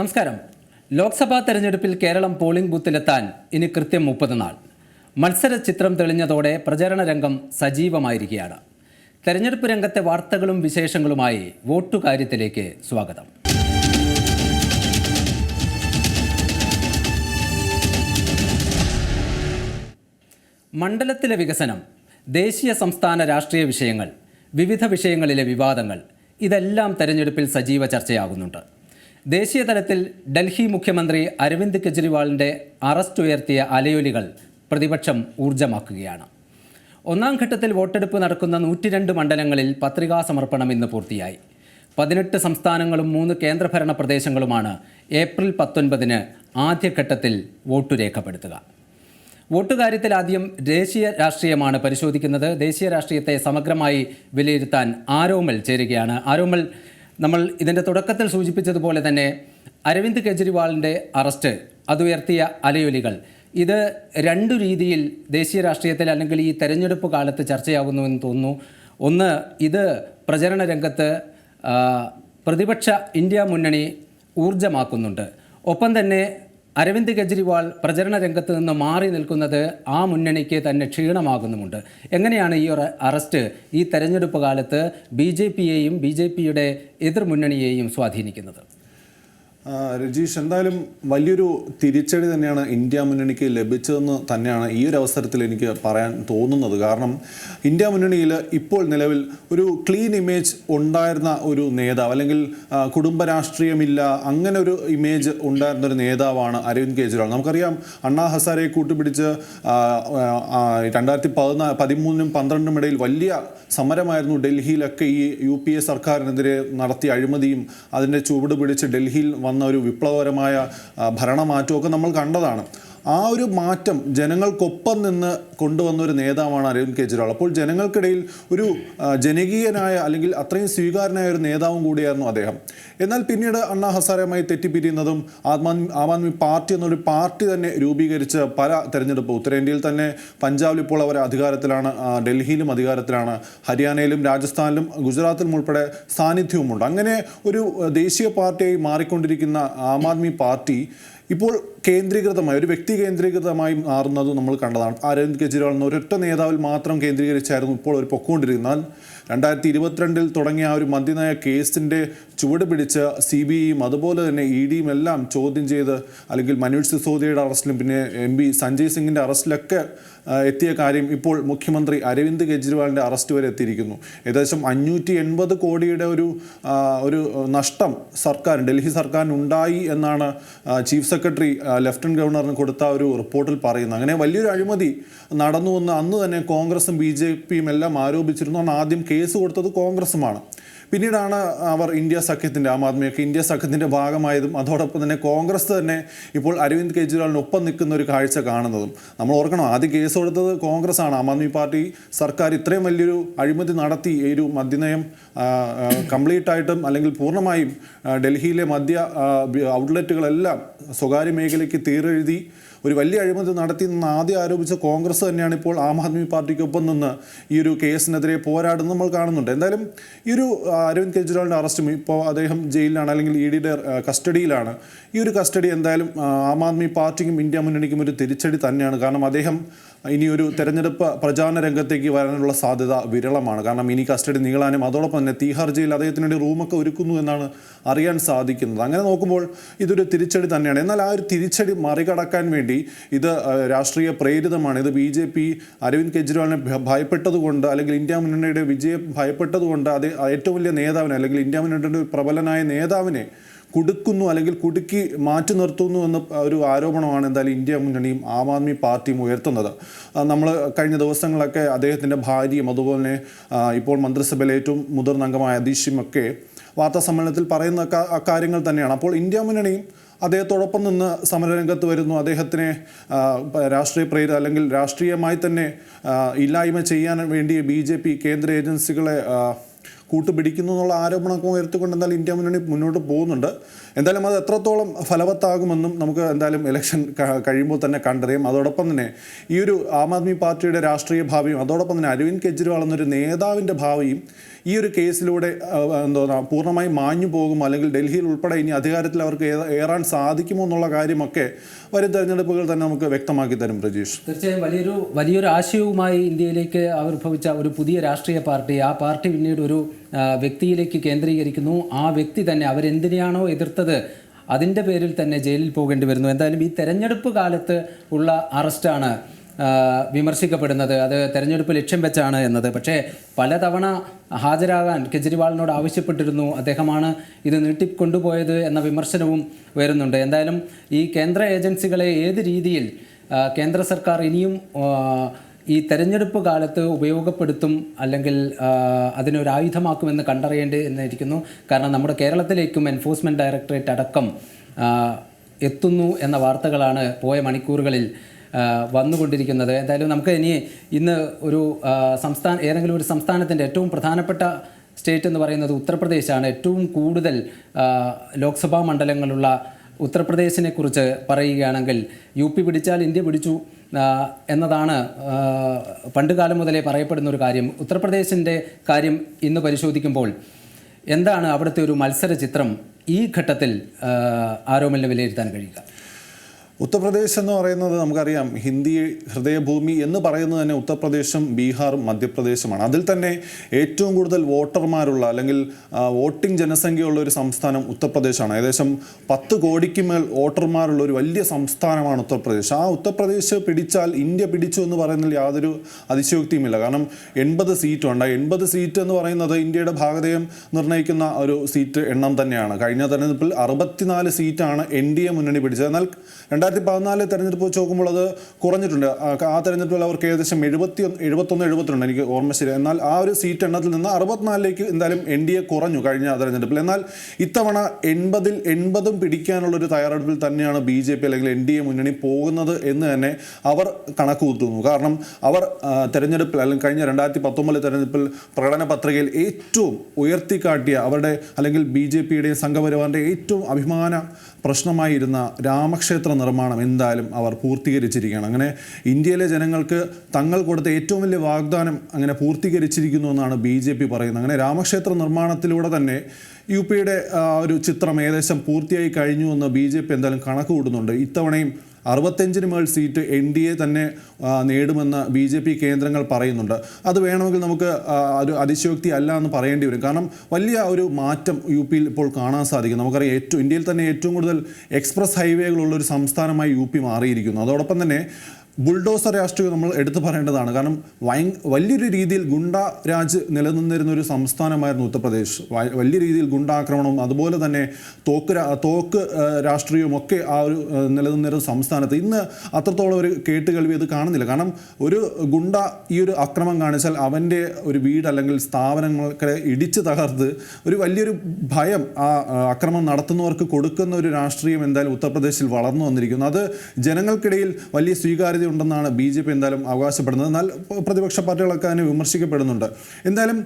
നമസ്കാരം. ലോക്സഭാ തെരഞ്ഞെടുപ്പിൽ കേരളം പോളിംഗ് ബൂത്തിലെത്താൻ ഇനി കൃത്യം മുപ്പത് നാൾ. മത്സര ചിത്രം തെളിഞ്ഞതോടെ പ്രചരണ രംഗം സജീവമായിരിക്കുകയാണ്. തെരഞ്ഞെടുപ്പ് രംഗത്തെ വാർത്തകളും വിശേഷങ്ങളുമായി വോട്ടുകാര്യത്തിലേക്ക് സ്വാഗതം. മണ്ഡലത്തിലെ വികസനം ദേശീയ സംസ്ഥാന രാഷ്ട്രീയ വിഷയങ്ങൾ വിവിധ വിഷയങ്ങളിലെ വിവാദങ്ങൾ ഇതെല്ലാം തെരഞ്ഞെടുപ്പിൽ സജീവ ചർച്ചയാകുന്നുണ്ട്. ദേശീയ തലത്തിൽ ഡൽഹി മുഖ്യമന്ത്രി അരവിന്ദ് കെജ്രിവാളിന്റെ അറസ്റ്റ് ഉയർത്തിയ അലയൊലികൾ പ്രതിപക്ഷം ഊർജമാക്കുകയാണ്. ഒന്നാം ഘട്ടത്തിൽ വോട്ടെടുപ്പ് നടക്കുന്ന നൂറ്റിരണ്ട് മണ്ഡലങ്ങളിൽ പത്രികാ സമർപ്പണം ഇന്ന് പൂർത്തിയായി. പതിനെട്ട് സംസ്ഥാനങ്ങളും മൂന്ന് കേന്ദ്രഭരണ പ്രദേശങ്ങളുമാണ് ഏപ്രിൽ പത്തൊൻപതിന് ആദ്യഘട്ടത്തിൽ വോട്ടു രേഖപ്പെടുത്തുക. വോട്ടുകാര്യത്തിൽ ആദ്യം ദേശീയ രാഷ്ട്രീയമാണ് പരിശോധിക്കുന്നത്. ദേശീയ രാഷ്ട്രീയത്തെ സമഗ്രമായി വിലയിരുത്താൻ ആരോമൽ ചേരുകയാണ്. ആരോമൽ നമ്മൾ ഇതിന്റെ തുടക്കത്തിൽ സൂചിപ്പിച്ചതുപോലെ തന്നെ അരവിന്ദ് കെജ്രിവാളിന്റെ അറസ്റ്റ് അതുയർത്തിയ അലയൊലികൾ. ഇത് രണ്ടു രീതിയിൽ ദേശീയ രാഷ്ട്രീയത്തിൽ അല്ലെങ്കിൽ ഈ തെരഞ്ഞെടുപ്പ് കാലത്ത് ചർച്ചയാകുന്നുവെന്ന് തോന്നുന്നു. ഒന്ന് ഇത് പ്രചരണ രംഗത്ത് പ്രതിപക്ഷ ഇന്ത്യ മുന്നണി ഊർജമാക്കുന്നുണ്ട് ഒപ്പം തന്നെ അരവിന്ദ് കെജ്രിവാൾ പ്രചരണ രംഗത്ത് നിന്ന് മാറി നിൽക്കുന്നത് ആ മുന്നണിക്ക് തന്നെ ക്ഷീണമാകുന്നുമുണ്ട്. എങ്ങനെയാണ് ഈ ഒരു അറസ്റ്റ് ഈ തെരഞ്ഞെടുപ്പ് കാലത്ത് ബി ജെ പിയെയും ബി ജെ പിയുടെ എതിർ മുന്നണിയെയും സ്വാധീനിക്കുന്നത്? രജീഷ് എന്തായാലും വലിയൊരു തിരിച്ചടി തന്നെയാണ് ഇന്ത്യ മുന്നണിക്ക് ലഭിച്ചതെന്ന് തന്നെയാണ് ഈ ഒരു അവസരത്തിൽ എനിക്ക് പറയാൻ തോന്നുന്നത്. കാരണം ഇന്ത്യ മുന്നണിയിൽ ഇപ്പോൾ നിലവിൽ ഒരു ക്ലീൻ ഇമേജ് ഉണ്ടായിരുന്ന ഒരു നേതാവ് അല്ലെങ്കിൽ കുടുംബ രാഷ്ട്രീയമില്ല അങ്ങനെ ഒരു ഇമേജ് ഉണ്ടായിരുന്ന ഒരു നേതാവാണ് അരവിന്ദ് കെജ്രിവാൾ. നമുക്കറിയാം അണ്ണാ ഹസാരെ കൂട്ടുപിടിച്ച് രണ്ടായിരത്തി പതിനാ പതിമൂന്നിനും പന്ത്രണ്ടിനും ഇടയിൽ വലിയ സമരമായിരുന്നു ഡൽഹിയിലൊക്കെ ഈ യു പി എ സർക്കാരിനെതിരെ നടത്തിയ അഴിമതിയും അതിന്റെ ചുവട് പിടിച്ച് ഡൽഹിയിൽ വന്ന ഒരു വിപ്ലവകരമായ ഭരണമാറ്റമൊക്കെ നമ്മൾ കണ്ടതാണ്. ആ ഒരു മാറ്റം ജനങ്ങൾക്കൊപ്പം നിന്ന് കൊണ്ടുവന്ന ഒരു നേതാവാണ് അരവിന്ദ് കെജ്രിവാൾ. അപ്പോൾ ജനങ്ങൾക്കിടയിൽ ഒരു ജനകീയനായ അല്ലെങ്കിൽ അത്രയും സ്വീകാരനായ ഒരു നേതാവും കൂടിയായിരുന്നു അദ്ദേഹം. എന്നാൽ പിന്നീട് അണ്ണാ ഹസാരമായി തെറ്റിപ്പിരിയുന്നതും ആത്മാ ആം ആദ്മി പാർട്ടി എന്നൊരു പാർട്ടി തന്നെ രൂപീകരിച്ച് പല തെരഞ്ഞെടുപ്പ് ഉത്തരേന്ത്യയിൽ തന്നെ പഞ്ചാബിൽ ഇപ്പോൾ അവർ അധികാരത്തിലാണ് ഡൽഹിയിലും അധികാരത്തിലാണ് ഹരിയാനയിലും രാജസ്ഥാനിലും ഗുജറാത്തിലും ഉൾപ്പെടെ സാന്നിധ്യവുമുണ്ട്. അങ്ങനെ ഒരു ദേശീയ പാർട്ടിയായി മാറിക്കൊണ്ടിരിക്കുന്ന ആം ആദ്മി പാർട്ടി ഇപ്പോൾ കേന്ദ്രീകൃതമായി ഒരു വ്യക്തി കേന്ദ്രീകൃതമായി മാറുന്നത് നമ്മൾ കണ്ടതാണ്. അരവിന്ദ് കെജ്രിവാൾ എന്ന ഒരൊറ്റ നേതാവിൽ മാത്രം കേന്ദ്രീകരിച്ചായിരുന്നു ഇപ്പോൾ ഒരു പൊക്കോണ്ടിരുന്നാൽ രണ്ടായിരത്തി ഇരുപത്തിരണ്ടിൽ തുടങ്ങിയ ആ ഒരു മദ്യനയ കേസിന്റെ ചുവട് പിടിച്ച് സി ബി ഐയും അതുപോലെ തന്നെ ഇ ഡിയും എല്ലാം ചോദ്യം ചെയ്ത് അല്ലെങ്കിൽ മനോജ് സിസോദിയയുടെ അറസ്റ്റിലും പിന്നെ എം പി സഞ്ജയ് സിംഗിന്റെ അറസ്റ്റിലൊക്കെ എത്തിയ കാര്യം ഇപ്പോൾ മുഖ്യമന്ത്രി അരവിന്ദ് കെജ്രിവാളിന്റെ അറസ്റ്റ് വരെ എത്തിയിരിക്കുന്നു. ഏകദേശം അഞ്ഞൂറ്റി എൺപത് കോടിയുടെ ഒരു ഒരു നഷ്ടം സർക്കാർ ഡൽഹി സർക്കാരിന് ഉണ്ടായി എന്നാണ് ചീഫ് സെക്രട്ടറി ലെഫ്റ്റനന്റ് ഗവർണറിന് കൊടുത്ത ഒരു റിപ്പോർട്ടിൽ പറയുന്നത്. അങ്ങനെ വലിയൊരു അഴിമതി നടന്നുവെന്ന് അന്ന് തന്നെ കോൺഗ്രസും ബി ജെ പിയും എല്ലാം ആരോപിച്ചിരുന്നു. ആദ്യം കേസ് കൊടുത്തത് കോൺഗ്രസുമാണ്. പിന്നീടാണ് അവർ ഇന്ത്യ സഖ്യത്തിന്റെ ആം ആദ്മിയൊക്കെ ഇന്ത്യ സഖ്യത്തിന്റെ ഭാഗമായതും അതോടൊപ്പം തന്നെ കോൺഗ്രസ് തന്നെ ഇപ്പോൾ അരവിന്ദ് കെജ്രിവാളിനൊപ്പം നിൽക്കുന്ന ഒരു കാഴ്ച കാണുന്നതും. നമ്മൾ ഓർക്കണം ആദ്യം കേസ് കൊടുത്തത് കോൺഗ്രസ് ആണ് ആം ആദ്മി പാർട്ടി സർക്കാർ ഇത്രയും വലിയൊരു അഴിമതി നടത്തി ഈ ഒരു മദ്യനയം കംപ്ലീറ്റ് ആയിട്ടും അല്ലെങ്കിൽ പൂർണമായും ഡൽഹിയിലെ മദ്യ ഔട്ട്ലെറ്റുകളെല്ലാം സ്വകാര്യ മേഖലയ്ക്ക് തീരെഴുതി ഒരു വലിയ അഴിമതി നടത്തി നിന്ന് ആദ്യം ആരോപിച്ച കോൺഗ്രസ് തന്നെയാണ് ഇപ്പോൾ ആം ആദ്മി പാർട്ടിക്കൊപ്പം നിന്ന് ഈ ഒരു കേസിനെതിരെ പോരാടുന്നത് നമ്മൾ കാണുന്നുണ്ട്. എന്തായാലും ഈ ഒരു അരവിന്ദ് കെജ്രിവാളിന്റെ അറസ്റ്റും ഇപ്പോൾ അദ്ദേഹം ജയിലിലാണ് അല്ലെങ്കിൽ ഇ ഡിയുടെ കസ്റ്റഡിയിലാണ്. ഈ ഒരു കസ്റ്റഡി എന്തായാലും ആം ആദ്മി പാർട്ടിക്കും ഇന്ത്യ മുന്നണിക്കും ഒരു തിരിച്ചടി തന്നെയാണ്. കാരണം അദ്ദേഹം ഇനി ഒരു തെരഞ്ഞെടുപ്പ് പ്രചാരണ രംഗത്തേക്ക് വരാനുള്ള സാധ്യത വിരളമാണ്. കാരണം ഇനി കസ്റ്റഡി നീളാനും അതോടൊപ്പം തന്നെ തീഹാർ ജയിൽ അദ്ദേഹത്തിന് വേണ്ടി റൂമൊക്കെ ഒരുക്കുന്നു എന്നാണ് അറിയാൻ സാധിക്കുന്നത്. അങ്ങനെ നോക്കുമ്പോൾ ഇതൊരു തിരിച്ചടി തന്നെയാണ്. എന്നാൽ ആ ഒരു തിരിച്ചടി മറികടക്കാൻ വേണ്ടി ഇത് രാഷ്ട്രീയ പ്രേരിതമാണ്. ഇത് ബി ജെ പി അരവിന്ദ് കെജ്രിവാളിനെ ഭയപ്പെട്ടതുകൊണ്ട് അല്ലെങ്കിൽ ഇന്ത്യ മുന്നണിയുടെ വിജയം ഭയപ്പെട്ടതുകൊണ്ട് അത് ഏറ്റവും വലിയ നേതാവിനെ അല്ലെങ്കിൽ ഇന്ത്യ മുന്നണിയുടെ പ്രബലനായ നേതാവിനെ കുടുക്കുന്നു അല്ലെങ്കിൽ കുടുക്കി മാറ്റി നിർത്തുന്നു എന്ന ഒരു ആരോപണമാണ് എന്തായാലും ഇന്ത്യ മുന്നണിയും ആം ആദ്മി പാർട്ടിയും ഉയർത്തുന്നത്. നമ്മൾ കഴിഞ്ഞ ദിവസങ്ങളൊക്കെ അദ്ദേഹത്തിന്റെ ഭാര്യയും അതുപോലെ തന്നെ ഇപ്പോൾ മന്ത്രിസഭയിലെ ഏറ്റവും മുതിർന്ന അംഗമായ അതീഷും ഒക്കെ വാർത്താ സമ്മേളനത്തിൽ പറയുന്ന കാര്യങ്ങൾ തന്നെയാണ്. അപ്പോൾ ഇന്ത്യ മുന്നണിയും അദ്ദേഹത്തോടൊപ്പം നിന്ന് സമരരംഗത്ത് വരുന്നു. അദ്ദേഹത്തിനെ രാഷ്ട്രീയ പ്രേരിത അല്ലെങ്കിൽ രാഷ്ട്രീയമായി തന്നെ ഇല്ലായ്മ ചെയ്യാൻ വേണ്ടി ബി കേന്ദ്ര ഏജൻസികളെ കൂട്ടുപിടിക്കുന്നു എന്നുള്ള ആരോപണമൊക്കെ ഉയർത്തിക്കൊണ്ട് എന്തായാലും ഇന്ത്യ മുന്നണി മുന്നോട്ട് പോകുന്നുണ്ട്. എന്തായാലും അത് എത്രത്തോളം ഫലവത്താകുമെന്നും നമുക്ക് എന്തായാലും ഇലക്ഷൻ കഴിയുമ്പോൾ തന്നെ കണ്ടറിയാം. അതോടൊപ്പം തന്നെ ഈ ഒരു ആം ആദ്മി പാർട്ടിയുടെ രാഷ്ട്രീയ ഭാവിയും അതോടൊപ്പം തന്നെ അരവിന്ദ് കെജ്രിവാൾ എന്നൊരു നേതാവിന്റെ ഭാവിയും ഈ ഒരു കേസിലൂടെ എന്തോ പൂർണമായും മാഞ്ഞു പോകും. അല്ലെങ്കിൽ ഡൽഹിയിൽ ഉൾപ്പെടെ ഇനി അധികാരത്തിൽ അവർക്ക് ഏറാൻ സാധിക്കുമോ എന്നുള്ള കാര്യമൊക്കെ വരും തെരഞ്ഞെടുപ്പുകൾ തന്നെ നമുക്ക് വ്യക്തമാക്കി തരും പ്രജീഷ് തീർച്ചയായും വലിയൊരു വലിയൊരു ആശയവുമായി ഇന്ത്യയിലേക്ക് ആവിർഭവിച്ച ഒരു പുതിയ രാഷ്ട്രീയ പാർട്ടി. ആ പാർട്ടി പിന്നീട് ഒരു വ്യക്തിയിലേക്ക് കേന്ദ്രീകരിക്കുന്നു. ആ വ്യക്തി തന്നെ അവരെന്തിനെയാണോ എതിർത്തത് അതിന്റെ പേരിൽ തന്നെ ജയിലിൽ പോകേണ്ടി വരുന്നു. എന്തായാലും ഈ തെരഞ്ഞെടുപ്പ് കാലത്ത് ഉള്ള അറസ്റ്റാണ് വിമർശിക്കപ്പെടുന്നത്. അത് തെരഞ്ഞെടുപ്പ് ലക്ഷ്യം വെച്ചാണ് എന്നത്. പക്ഷേ പലതവണ ഹാജരാകാൻ കെജ്രിവാളിനോട് ആവശ്യപ്പെട്ടിരുന്നു. അദ്ദേഹമാണ് ഇത് നീട്ടിക്കൊണ്ടുപോയത് എന്ന വിമർശനവും വരുന്നുണ്ട്. എന്തായാലും ഈ കേന്ദ്ര ഏജൻസികളെ ഏത് രീതിയിൽ കേന്ദ്ര സർക്കാർ ഇനിയും ഈ തെരഞ്ഞെടുപ്പ് കാലത്ത് ഉപയോഗപ്പെടുത്തും അല്ലെങ്കിൽ അതിനൊരായുധമാക്കുമെന്ന് കണ്ടറിയേണ്ടി എന്നിരിക്കുന്നു കാരണം നമ്മുടെ കേരളത്തിലേക്കും എൻഫോഴ്സ്മെന്റ് ഡയറക്ടറേറ്റ് അടക്കം എത്തുന്നു എന്ന വാർത്തകളാണ് പോയ മണിക്കൂറുകളിൽ വന്നുകൊണ്ടിരിക്കുന്നത്. എന്തായാലും നമുക്ക് ഇനി ഇന്ന് ഒരു സംസ്ഥാന ഏതെങ്കിലും ഒരു സംസ്ഥാനത്തിന്റെ ഏറ്റവും പ്രധാനപ്പെട്ട സ്റ്റേറ്റ് എന്ന് പറയുന്നത് ഉത്തർപ്രദേശാണ്. ഏറ്റവും കൂടുതൽ ലോക്സഭാ മണ്ഡലങ്ങളുള്ള ഉത്തർപ്രദേശിനെ കുറിച്ച് പറയുകയാണെങ്കിൽ യു പി പിടിച്ചാൽ ഇന്ത്യ പിടിച്ചു എന്നതാണ് ആ, പണ്ട് കാലം മുതലേ പറയപ്പെടുന്ന ഒരു കാര്യം. ഉത്തർപ്രദേശിന്റെ കാര്യം ഇന്ന് പരിശോധിക്കുമ്പോൾ എന്താണ് അവിടുത്തെ ഒരു മത്സര ചിത്രം ഈ ഘട്ടത്തിൽ ആരോമലിന് വിലയിരുത്താൻ കഴിയുക? ഉത്തർപ്രദേശ് എന്ന് പറയുന്നത് നമുക്കറിയാം ഹിന്ദി ഹൃദയഭൂമി എന്ന് പറയുന്നത് തന്നെ ഉത്തർപ്രദേശും ബീഹാറും മധ്യപ്രദേശുമാണ്. അതിൽ തന്നെ ഏറ്റവും കൂടുതൽ വോട്ടർമാരുള്ള അല്ലെങ്കിൽ വോട്ടിംഗ് ജനസംഖ്യയുള്ള ഒരു സംസ്ഥാനം ഉത്തർപ്രദേശാണ്. ഏകദേശം പത്ത് കോടിക്ക് മേൽ വോട്ടർമാരുള്ള ഒരു വലിയ സംസ്ഥാനമാണ് ഉത്തർപ്രദേശ്. ആ ഉത്തർപ്രദേശ് പിടിച്ചാൽ ഇന്ത്യ പിടിച്ചു എന്ന് പറയുന്നതിൽ യാതൊരു അതിശയോക്തിയുമില്ല. കാരണം എൺപത് സീറ്റുണ്ട് എൺപത് സീറ്റ് എന്ന് പറയുന്നത് ഇന്ത്യയുടെ ഭാഗതയം നിർണയിക്കുന്ന ഒരു സീറ്റ് എണ്ണം തന്നെയാണ്. കഴിഞ്ഞ തെരഞ്ഞെടുപ്പിൽ അറുപത്തിനാല് സീറ്റാണ് എൻ ഡി എ മുന്നണി പിടിച്ചത്. എന്നാൽ രണ്ടായിരത്തി പതിനാല് തെരഞ്ഞെടുപ്പ് വെച്ച് നോക്കുമ്പോൾ അത് കുറഞ്ഞിട്ടുണ്ട്. ആ- തെരഞ്ഞെടുപ്പിൽ അവർക്ക് ഏകദേശം എഴുപത്തി എഴുപത്തൊന്ന് എഴുപത്തിരണ്ട് എനിക്ക് ഓർമ്മ ശരി എന്നാൽ ആ ഒരു സീറ്റ് എണ്ണത്തിൽ നിന്ന് അറുപത്തിനാലിലേക്ക് എന്തായാലും എൻ ഡി എ കുറഞ്ഞു കഴിഞ്ഞ തെരഞ്ഞെടുപ്പിൽ. എന്നാൽ ഇത്തവണ എൺപതിൽ എൺപതും പിടിക്കാനുള്ള ഒരു തയ്യാറെടുപ്പിൽ തന്നെയാണ് ബി ജെ പി അല്ലെങ്കിൽ എൻ ഡി എ മുന്നണി പോകുന്നത് എന്ന് തന്നെ അവർ കണക്ക് കൂട്ടുന്നു കാരണം അവർ തെരഞ്ഞെടുപ്പിൽ അല്ലെങ്കിൽ കഴിഞ്ഞ രണ്ടായിരത്തി പത്തൊമ്പത് തെരഞ്ഞെടുപ്പിൽ പ്രകടന പത്രികയിൽ ഏറ്റവും ഉയർത്തിക്കാട്ടിയ അവരുടെ അല്ലെങ്കിൽ ബി ജെ പിയുടെയും സംഘപരിവാറിന്റെ ഏറ്റവും അഭിമാന പ്രശ്നമായിരുന്ന രാമക്ഷേത്ര നിർമ്മാണം എന്തായാലും അവർ പൂർത്തീകരിച്ചിരിക്കുകയാണ്. അങ്ങനെ ഇന്ത്യയിലെ ജനങ്ങൾക്ക് തങ്ങൾ കൊടുത്ത ഏറ്റവും വലിയ വാഗ്ദാനം അങ്ങനെ പൂർത്തീകരിച്ചിരിക്കുന്നു എന്നാണ് ബി ജെ പി പറയുന്നത്. അങ്ങനെ രാമക്ഷേത്ര നിർമ്മാണത്തിലൂടെ തന്നെ യു പിയുടെ ഒരു ചിത്രം ഏകദേശം പൂർത്തിയായി കഴിഞ്ഞു എന്ന് ബി ജെ പി എന്തായാലും കണക്ക് കൂട്ടുന്നുണ്ട് ഇത്തവണയും അറുപത്തഞ്ചിന് മേൽ സീറ്റ് എൻ ഡി എ തന്നെ നേടുമെന്ന് ബി ജെ പി കേന്ദ്രങ്ങൾ പറയുന്നുണ്ട്. അത് വേണമെങ്കിൽ നമുക്ക് ഒരു അതിശയോക്തി അല്ല എന്ന് പറയേണ്ടി വരും. കാരണം വലിയ ഒരു മാറ്റം യു പിയിൽ ഇപ്പോൾ കാണാൻ സാധിക്കും നമുക്കറിയാം ഏറ്റവും ഇന്ത്യയിൽ തന്നെ ഏറ്റവും കൂടുതൽ എക്സ്പ്രസ് ഹൈവേകളുള്ള ഒരു സംസ്ഥാനമായി യു പി മാറിയിരിക്കുന്നു. അതോടൊപ്പം തന്നെ ബുൾഡോസർ രാഷ്ട്രീയം നമ്മൾ എടുത്തു പറയേണ്ടതാണ്. കാരണം വയ വലിയൊരു രീതിയിൽ ഗുണ്ട രാജ് നിലനിന്നിരുന്ന ഒരു സംസ്ഥാനമായിരുന്നു ഉത്തർപ്രദേശ്. വലിയ രീതിയിൽ ഗുണ്ടാക്രമണവും അതുപോലെ തന്നെ തോക്ക് തോക്ക് രാഷ്ട്രീയവും ഒക്കെ ആ ഒരു നിലനിന്നിരുന്ന സംസ്ഥാനത്ത് ഇന്ന് അത്രത്തോളം ഒരു കേട്ടുകേൾവി അത് കാണുന്നില്ല. കാരണം ഒരു ഗുണ്ട ഈ ഒരു അക്രമം കാണിച്ചാൽ അവന്റെ ഒരു വീട് അല്ലെങ്കിൽ സ്ഥാപനങ്ങളൊക്കെ ഇടിച്ച് തകർത്ത് ഒരു വലിയൊരു ഭയം ആ, അക്രമം നടത്തുന്നവർക്ക് കൊടുക്കുന്ന ഒരു രാഷ്ട്രീയം എന്തായാലും ഉത്തർപ്രദേശിൽ വളർന്നു വന്നിരിക്കുന്നു. അത് ജനങ്ങൾക്കിടയിൽ വലിയ സ്വീകാര്യത ഉണ്ടെന്നാണ് ബി ജെ പി എന്തായാലും അവകാശപ്പെടുന്നത്. എന്നാൽ പ്രതിപക്ഷ പാർട്ടികളൊക്കെ അതിനെ വിമർശിക്കപ്പെടുന്നുണ്ട്. എന്തായാലും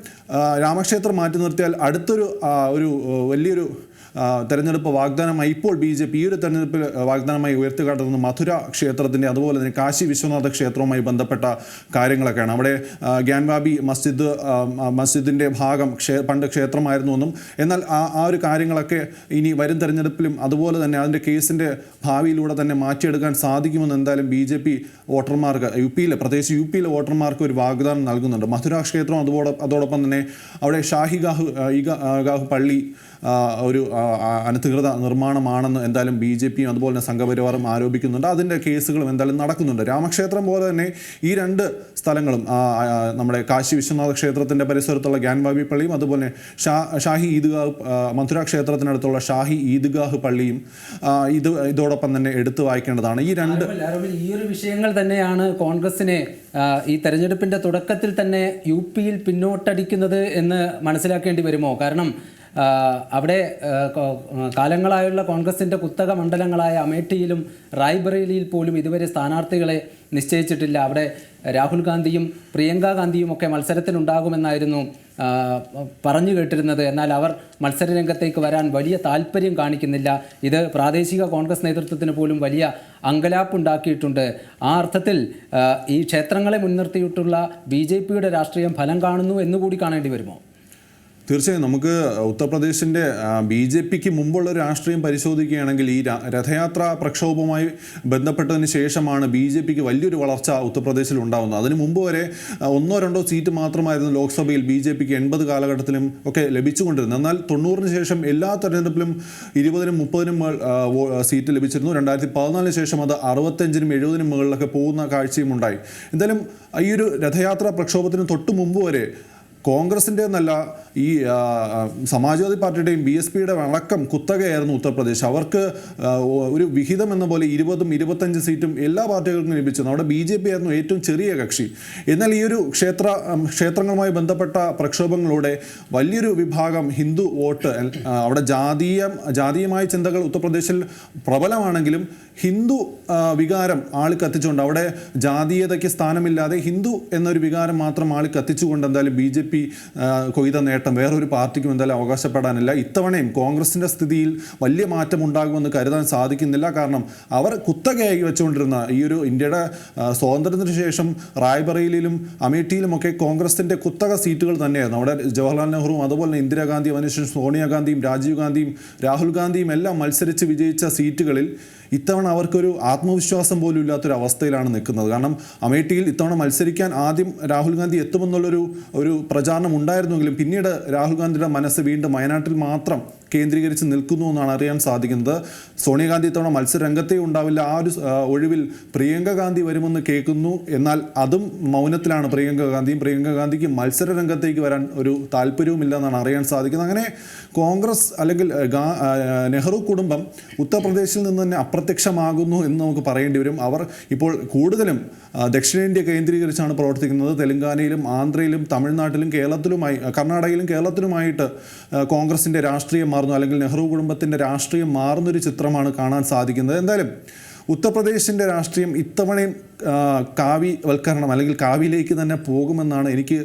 രാമക്ഷേത്രം മാറ്റി നിർത്തിയാൽ അടുത്തൊരു ഒരു വലിയൊരു തെരഞ്ഞെടുപ്പ് വാഗ്ദാനമായി ഇപ്പോൾ ബി ജെ പി ഈ ഒരു തെരഞ്ഞെടുപ്പിൽ വാഗ്ദാനമായി ഉയർത്തിക്കാട്ടുന്നത് മധുര ക്ഷേത്രത്തിന്റെ അതുപോലെ തന്നെ കാശി വിശ്വനാഥ ക്ഷേത്രവുമായി ബന്ധപ്പെട്ട കാര്യങ്ങളൊക്കെയാണ്. അവിടെ ഗ്യാൻവാബി മസ്ജിദ് മസ്ജിദിന്റെ ഭാഗം ക്ഷേ പണ്ട് ക്ഷേത്രമായിരുന്നു എന്നും എന്നാൽ ആ ആ ഒരു കാര്യങ്ങളൊക്കെ ഇനി വരും തെരഞ്ഞെടുപ്പിലും അതുപോലെ തന്നെ അതിന്റെ കേസിന്റെ ഭാവിയിലൂടെ തന്നെ മാറ്റിയെടുക്കാൻ സാധിക്കുമെന്ന് എന്തായാലും ബി ജെ പി വോട്ടർമാർക്ക് യു പിയിലെ പ്രത്യേകിച്ച് യു പിയിലെ വോട്ടർമാർക്ക് ഒരു വാഗ്ദാനം നൽകുന്നുണ്ട്. മധുര ക്ഷേത്രം അതോടൊപ്പം തന്നെ അവിടെ ഷാഹിഗാഹ് ഈഗാഹു ഗാഹ് പള്ളി ഒരു അനധികൃത നിർമ്മാണമാണെന്ന് എന്തായാലും ബി ജെ പിയും അതുപോലെ തന്നെ സംഘപരിവാറും ആരോപിക്കുന്നുണ്ട്. അതിന്റെ കേസുകളും എന്തായാലും നടക്കുന്നുണ്ട്. രാമക്ഷേത്രം പോലെ തന്നെ ഈ രണ്ട് സ്ഥലങ്ങളും നമ്മുടെ കാശി വിശ്വനാഥ ക്ഷേത്രത്തിന്റെ പരിസരത്തുള്ള ഗ്യാൻബാബി പള്ളിയും അതുപോലെ ഷാ ഷാഹി ഈദ്ഗാഹ് മധുര ക്ഷേത്രത്തിനടുത്തുള്ള ഷാഹി ഈദ്ഗാഹ് പള്ളിയും ഇത് ഇതോടൊപ്പം തന്നെ എടുത്തു വായിക്കേണ്ടതാണ്. ഈ രണ്ട് ഈ ഒരു വിഷയങ്ങൾ തന്നെയാണ് കോൺഗ്രസിനെ ഈ തെരഞ്ഞെടുപ്പിന്റെ തുടക്കത്തിൽ തന്നെ യു പിയിൽ പിന്നോട്ടടിക്കുന്നത് എന്ന് മനസ്സിലാക്കേണ്ടി വരുമോ? കാരണം അവിടെ കാലങ്ങളായുള്ള കോൺഗ്രസിന്റെ കുത്തക മണ്ഡലങ്ങളായ അമേഠിയിലും റായ്ബറേലിയിൽ പോലും ഇതുവരെ സ്ഥാനാർത്ഥികളെ നിശ്ചയിച്ചിട്ടില്ല. അവിടെ രാഹുൽ ഗാന്ധിയും പ്രിയങ്ക ഗാന്ധിയും ഒക്കെ മത്സരത്തിനുണ്ടാകുമെന്നായിരുന്നു പറഞ്ഞു കേട്ടിരുന്നത്. എന്നാൽ അവർ മത്സരരംഗത്തേക്ക് വരാൻ വലിയ താല്പര്യം കാണിക്കുന്നില്ല. ഇത് പ്രാദേശിക കോൺഗ്രസ് നേതൃത്വത്തിന് പോലും വലിയ അങ്കലാപ്പുണ്ടാക്കിയിട്ടുണ്ട്. ആ അർത്ഥത്തിൽ ഈ ക്ഷേത്രങ്ങളെ മുൻനിർത്തിയിട്ടുള്ള ബി രാഷ്ട്രീയം ഫലം കാണുന്നു എന്നുകൂടി കാണേണ്ടി വരുമോ? തീർച്ചയായും നമുക്ക് ഉത്തർപ്രദേശിന്റെ ബി ജെ പിക്ക് മുമ്പുള്ള രാഷ്ട്രീയം പരിശോധിക്കുകയാണെങ്കിൽ ഈ രഥയാത്ര പ്രക്ഷോഭവുമായി ബന്ധപ്പെട്ടതിന് ശേഷമാണ് ബി ജെ പിക്ക് വലിയൊരു വളർച്ച ഉത്തർപ്രദേശിൽ ഉണ്ടാകുന്നത് അതിന് മുമ്പ് വരെ ഒന്നോ രണ്ടോ സീറ്റ് മാത്രമായിരുന്നു ലോക്സഭയിൽ ബി ജെ പിക്ക് എൺപത് കാലഘട്ടത്തിലും ഒക്കെ ലഭിച്ചുകൊണ്ടിരുന്നത്. എന്നാൽ തൊണ്ണൂറിന് ശേഷം എല്ലാ തെരഞ്ഞെടുപ്പിലും ഇരുപതിനും മുപ്പതിനും സീറ്റ് ലഭിച്ചിരുന്നു. രണ്ടായിരത്തി പതിനാലിന് ശേഷം അത് അറുപത്തഞ്ചിനും എഴുപതിനും മുകളിലൊക്കെ പോകുന്ന കാഴ്ചയും ഉണ്ടായി. എന്തായാലും ഈ ഒരു രഥയാത്ര പ്രക്ഷോഭത്തിന് തൊട്ടു മുമ്പ് വരെ കോൺഗ്രസിന്റെ എന്നല്ല ഈ സമാജ്വാദി പാർട്ടിയുടെയും ബി എസ് പിയുടെ വഴക്കം കുത്തകയായിരുന്നു ഉത്തർപ്രദേശ്. അവർക്ക് ഒരു വിഹിതം എന്ന പോലെ ഇരുപതും ഇരുപത്തഞ്ച് സീറ്റും എല്ലാ പാർട്ടികൾക്കും ലഭിച്ചു അവിടെ ബി ജെ പി ആയിരുന്നു ഏറ്റവും ചെറിയ കക്ഷി. എന്നാൽ ഈ ഒരു ക്ഷേത്ര ക്ഷേത്രങ്ങളുമായി ബന്ധപ്പെട്ട പ്രക്ഷോഭങ്ങളുടെ വലിയൊരു വിഭാഗം ഹിന്ദു വോട്ട് അവിടെ ജാതീയ ജാതീയമായ ചിന്തകൾ ഉത്തർപ്രദേശിൽ പ്രബലമാണെങ്കിലും ഹിന്ദു വികാരം ആൾ കത്തിച്ചുകൊണ്ട് അവിടെ ജാതീയതയ്ക്ക് സ്ഥാനമില്ലാതെ ഹിന്ദു എന്നൊരു വികാരം മാത്രം ആൾ കത്തിച്ചുകൊണ്ട് എന്തായാലും ബി ജെ പി കൊയ്ത നേട്ടം വേറൊരു പാർട്ടിക്കും എന്തായാലും അവകാശപ്പെടാനില്ല. ഇത്തവണയും കോൺഗ്രസിന്റെ സ്ഥിതിയിൽ വലിയ മാറ്റം ഉണ്ടാകുമെന്ന് കരുതാൻ സാധിക്കുന്നില്ല. കാരണം അവർ കുത്തകയായി വെച്ചുകൊണ്ടിരുന്ന ഈ ഒരു ഇന്ത്യയുടെ സ്വാതന്ത്ര്യത്തിന് ശേഷം റായ്ബറേലിയിലും അമേഠിയിലുമൊക്കെ കോൺഗ്രസിന്റെ കുത്തക സീറ്റുകൾ തന്നെയായിരുന്നു. അവിടെ ജവഹർലാൽ നെഹ്റുവും അതുപോലെ തന്നെ ഇന്ദിരാഗാന്ധിയും അതിനുശേഷം സോണിയാഗാന്ധിയും രാജീവ് ഗാന്ധിയും രാഹുൽ ഗാന്ധിയും എല്ലാം മത്സരിച്ച് വിജയിച്ച സീറ്റുകളിൽ ഇത്തവണ അവർക്കൊരു ആത്മവിശ്വാസം പോലും ഇല്ലാത്തൊരു അവസ്ഥയിലാണ് നിൽക്കുന്നത്. കാരണം അമേഠിയിൽ ഇത്തവണ മത്സരിക്കാൻ ആദ്യം രാഹുൽ ഗാന്ധി എത്തുമെന്നുള്ളൊരു ഒരു പ്രചാരണം ഉണ്ടായിരുന്നെങ്കിലും പിന്നീട് രാഹുൽ ഗാന്ധിയുടെ മനസ്സ് വീണ്ടും വയനാട്ടിൽ മാത്രം കേന്ദ്രീകരിച്ച് നിൽക്കുന്നു എന്നാണ് അറിയാൻ സാധിക്കുന്നത്. സോണിയാഗാന്ധി ഇത്തവണ മത്സരരംഗത്തേ ഉണ്ടാവില്ല. ആ ഒരു ഒഴിവിൽ പ്രിയങ്ക ഗാന്ധി വരുമെന്ന് കേൾക്കുന്നു. എന്നാൽ അതും മൗനത്തിലാണ് പ്രിയങ്ക ഗാന്ധിയും. പ്രിയങ്ക ഗാന്ധിക്ക് മത്സരരംഗത്തേക്ക് വരാൻ ഒരു താല്പര്യവുമില്ല എന്നാണ് അറിയാൻ സാധിക്കുന്നത്. അങ്ങനെ കോൺഗ്രസ് അല്ലെങ്കിൽ നെഹ്റു കുടുംബം ഉത്തർപ്രദേശിൽ നിന്ന് തന്നെ അപ്രത്യക്ഷമാകുന്നു എന്ന് നമുക്ക് പറയേണ്ടി വരും. അവർ ഇപ്പോൾ കൂടുതലും ദക്ഷിണേന്ത്യ കേന്ദ്രീകരിച്ചാണ് പ്രവർത്തിക്കുന്നത്. തെലങ്കാനയിലും ആന്ധ്രയിലും തമിഴ്നാട്ടിലും കേരളത്തിലുമായി കർണാടകയിലും കേരളത്തിലുമായിട്ട് കോൺഗ്രസിന്റെ രാഷ്ട്രീയം മാറുന്നു അല്ലെങ്കിൽ നെഹ്റു കുടുംബത്തിന്റെ രാഷ്ട്രീയം മാറുന്നൊരു ചിത്രമാണ് കാണാൻ സാധിക്കുന്നത്. എന്തായാലും ഉത്തർപ്രദേശിന്റെ രാഷ്ട്രീയം ഇത്തവണയും കാവി വൽക്കരണം അല്ലെങ്കിൽ കാവിയിലേക്ക് തന്നെ പോകുമെന്നാണ് എനിക്ക്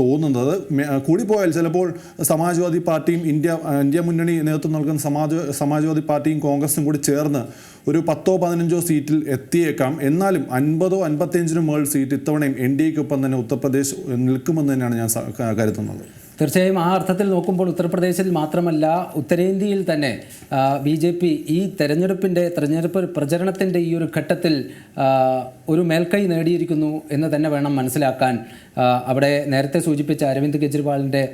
തോന്നുന്നത്. കൂടി കൂടിപ്പോയാൽ ചിലപ്പോൾ സമാജ്വാദി പാർട്ടിയും ഇന്ത്യ ഇന്ത്യ മുന്നണി നേതൃത്വം നൽകുന്ന സമാജ് സമാജ്വാദി പാർട്ടിയും കോൺഗ്രസും കൂടി ചേർന്ന് ഒരു പത്തോ പതിനഞ്ചോ സീറ്റിൽ എത്തിയേക്കാം. എന്നാലും അൻപതോ അൻപത്തിയഞ്ചിനോ മുകളിൽ സീറ്റ് ഇത്തവണയും എൻ ഡി എക്കൊപ്പം തന്നെ ഉത്തർപ്രദേശ് നിൽക്കുമെന്ന് തന്നെയാണ് ഞാൻ കരുതുന്നത്. തീർച്ചയായും ആ അർത്ഥത്തിൽ നോക്കുമ്പോൾ ഉത്തർപ്രദേശിൽ മാത്രമല്ല ഉത്തരേന്ത്യയിൽ തന്നെ ബി ജെ പി ഈ തെരഞ്ഞെടുപ്പിന്റെ തെരഞ്ഞെടുപ്പ് പ്രചരണത്തിന്റെ ഈ ഒരു ഘട്ടത്തിൽ ഒരു മേൽക്കൈ നേടിയിരിക്കുന്നു എന്ന് തന്നെ വേണം മനസ്സിലാക്കാൻ. അവിടെ നേരത്തെ സൂചിപ്പിച്ച അരവിന്ദ് കെജ്രിവാളിന്റെ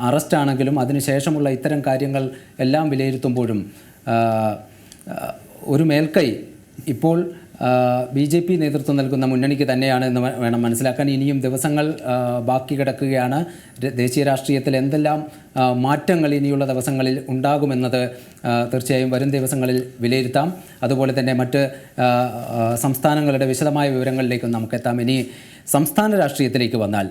അറസ്റ്റാണെങ്കിലും അതിനുശേഷമുള്ള ഇത്തരം കാര്യങ്ങൾ എല്ലാം വിലയിരുത്തുമ്പോഴും ഒരു മേൽക്കൈ ഇപ്പോൾ ബി ജെ പി നേതൃത്വം നൽകുന്ന മുന്നണിക്ക് തന്നെയാണ് എന്ന് വേണം മനസ്സിലാക്കാൻ. ഇനിയും ദിവസങ്ങൾ ബാക്കി കിടക്കുകയാണ്. ദേശീയ രാഷ്ട്രീയത്തിൽ എന്തെല്ലാം മാറ്റങ്ങൾ ഇനിയുള്ള ദിവസങ്ങളിൽ ഉണ്ടാകുമെന്നത് തീർച്ചയായും വരും ദിവസങ്ങളിൽ വിലയിരുത്താം. അതുപോലെ തന്നെ മറ്റ് സംസ്ഥാനങ്ങളുടെ വിശദമായ വിവരങ്ങളിലേക്കും നമുക്ക് എത്താം ഇനി സംസ്ഥാന രാഷ്ട്രീയത്തിലേക്ക് വന്നാൽ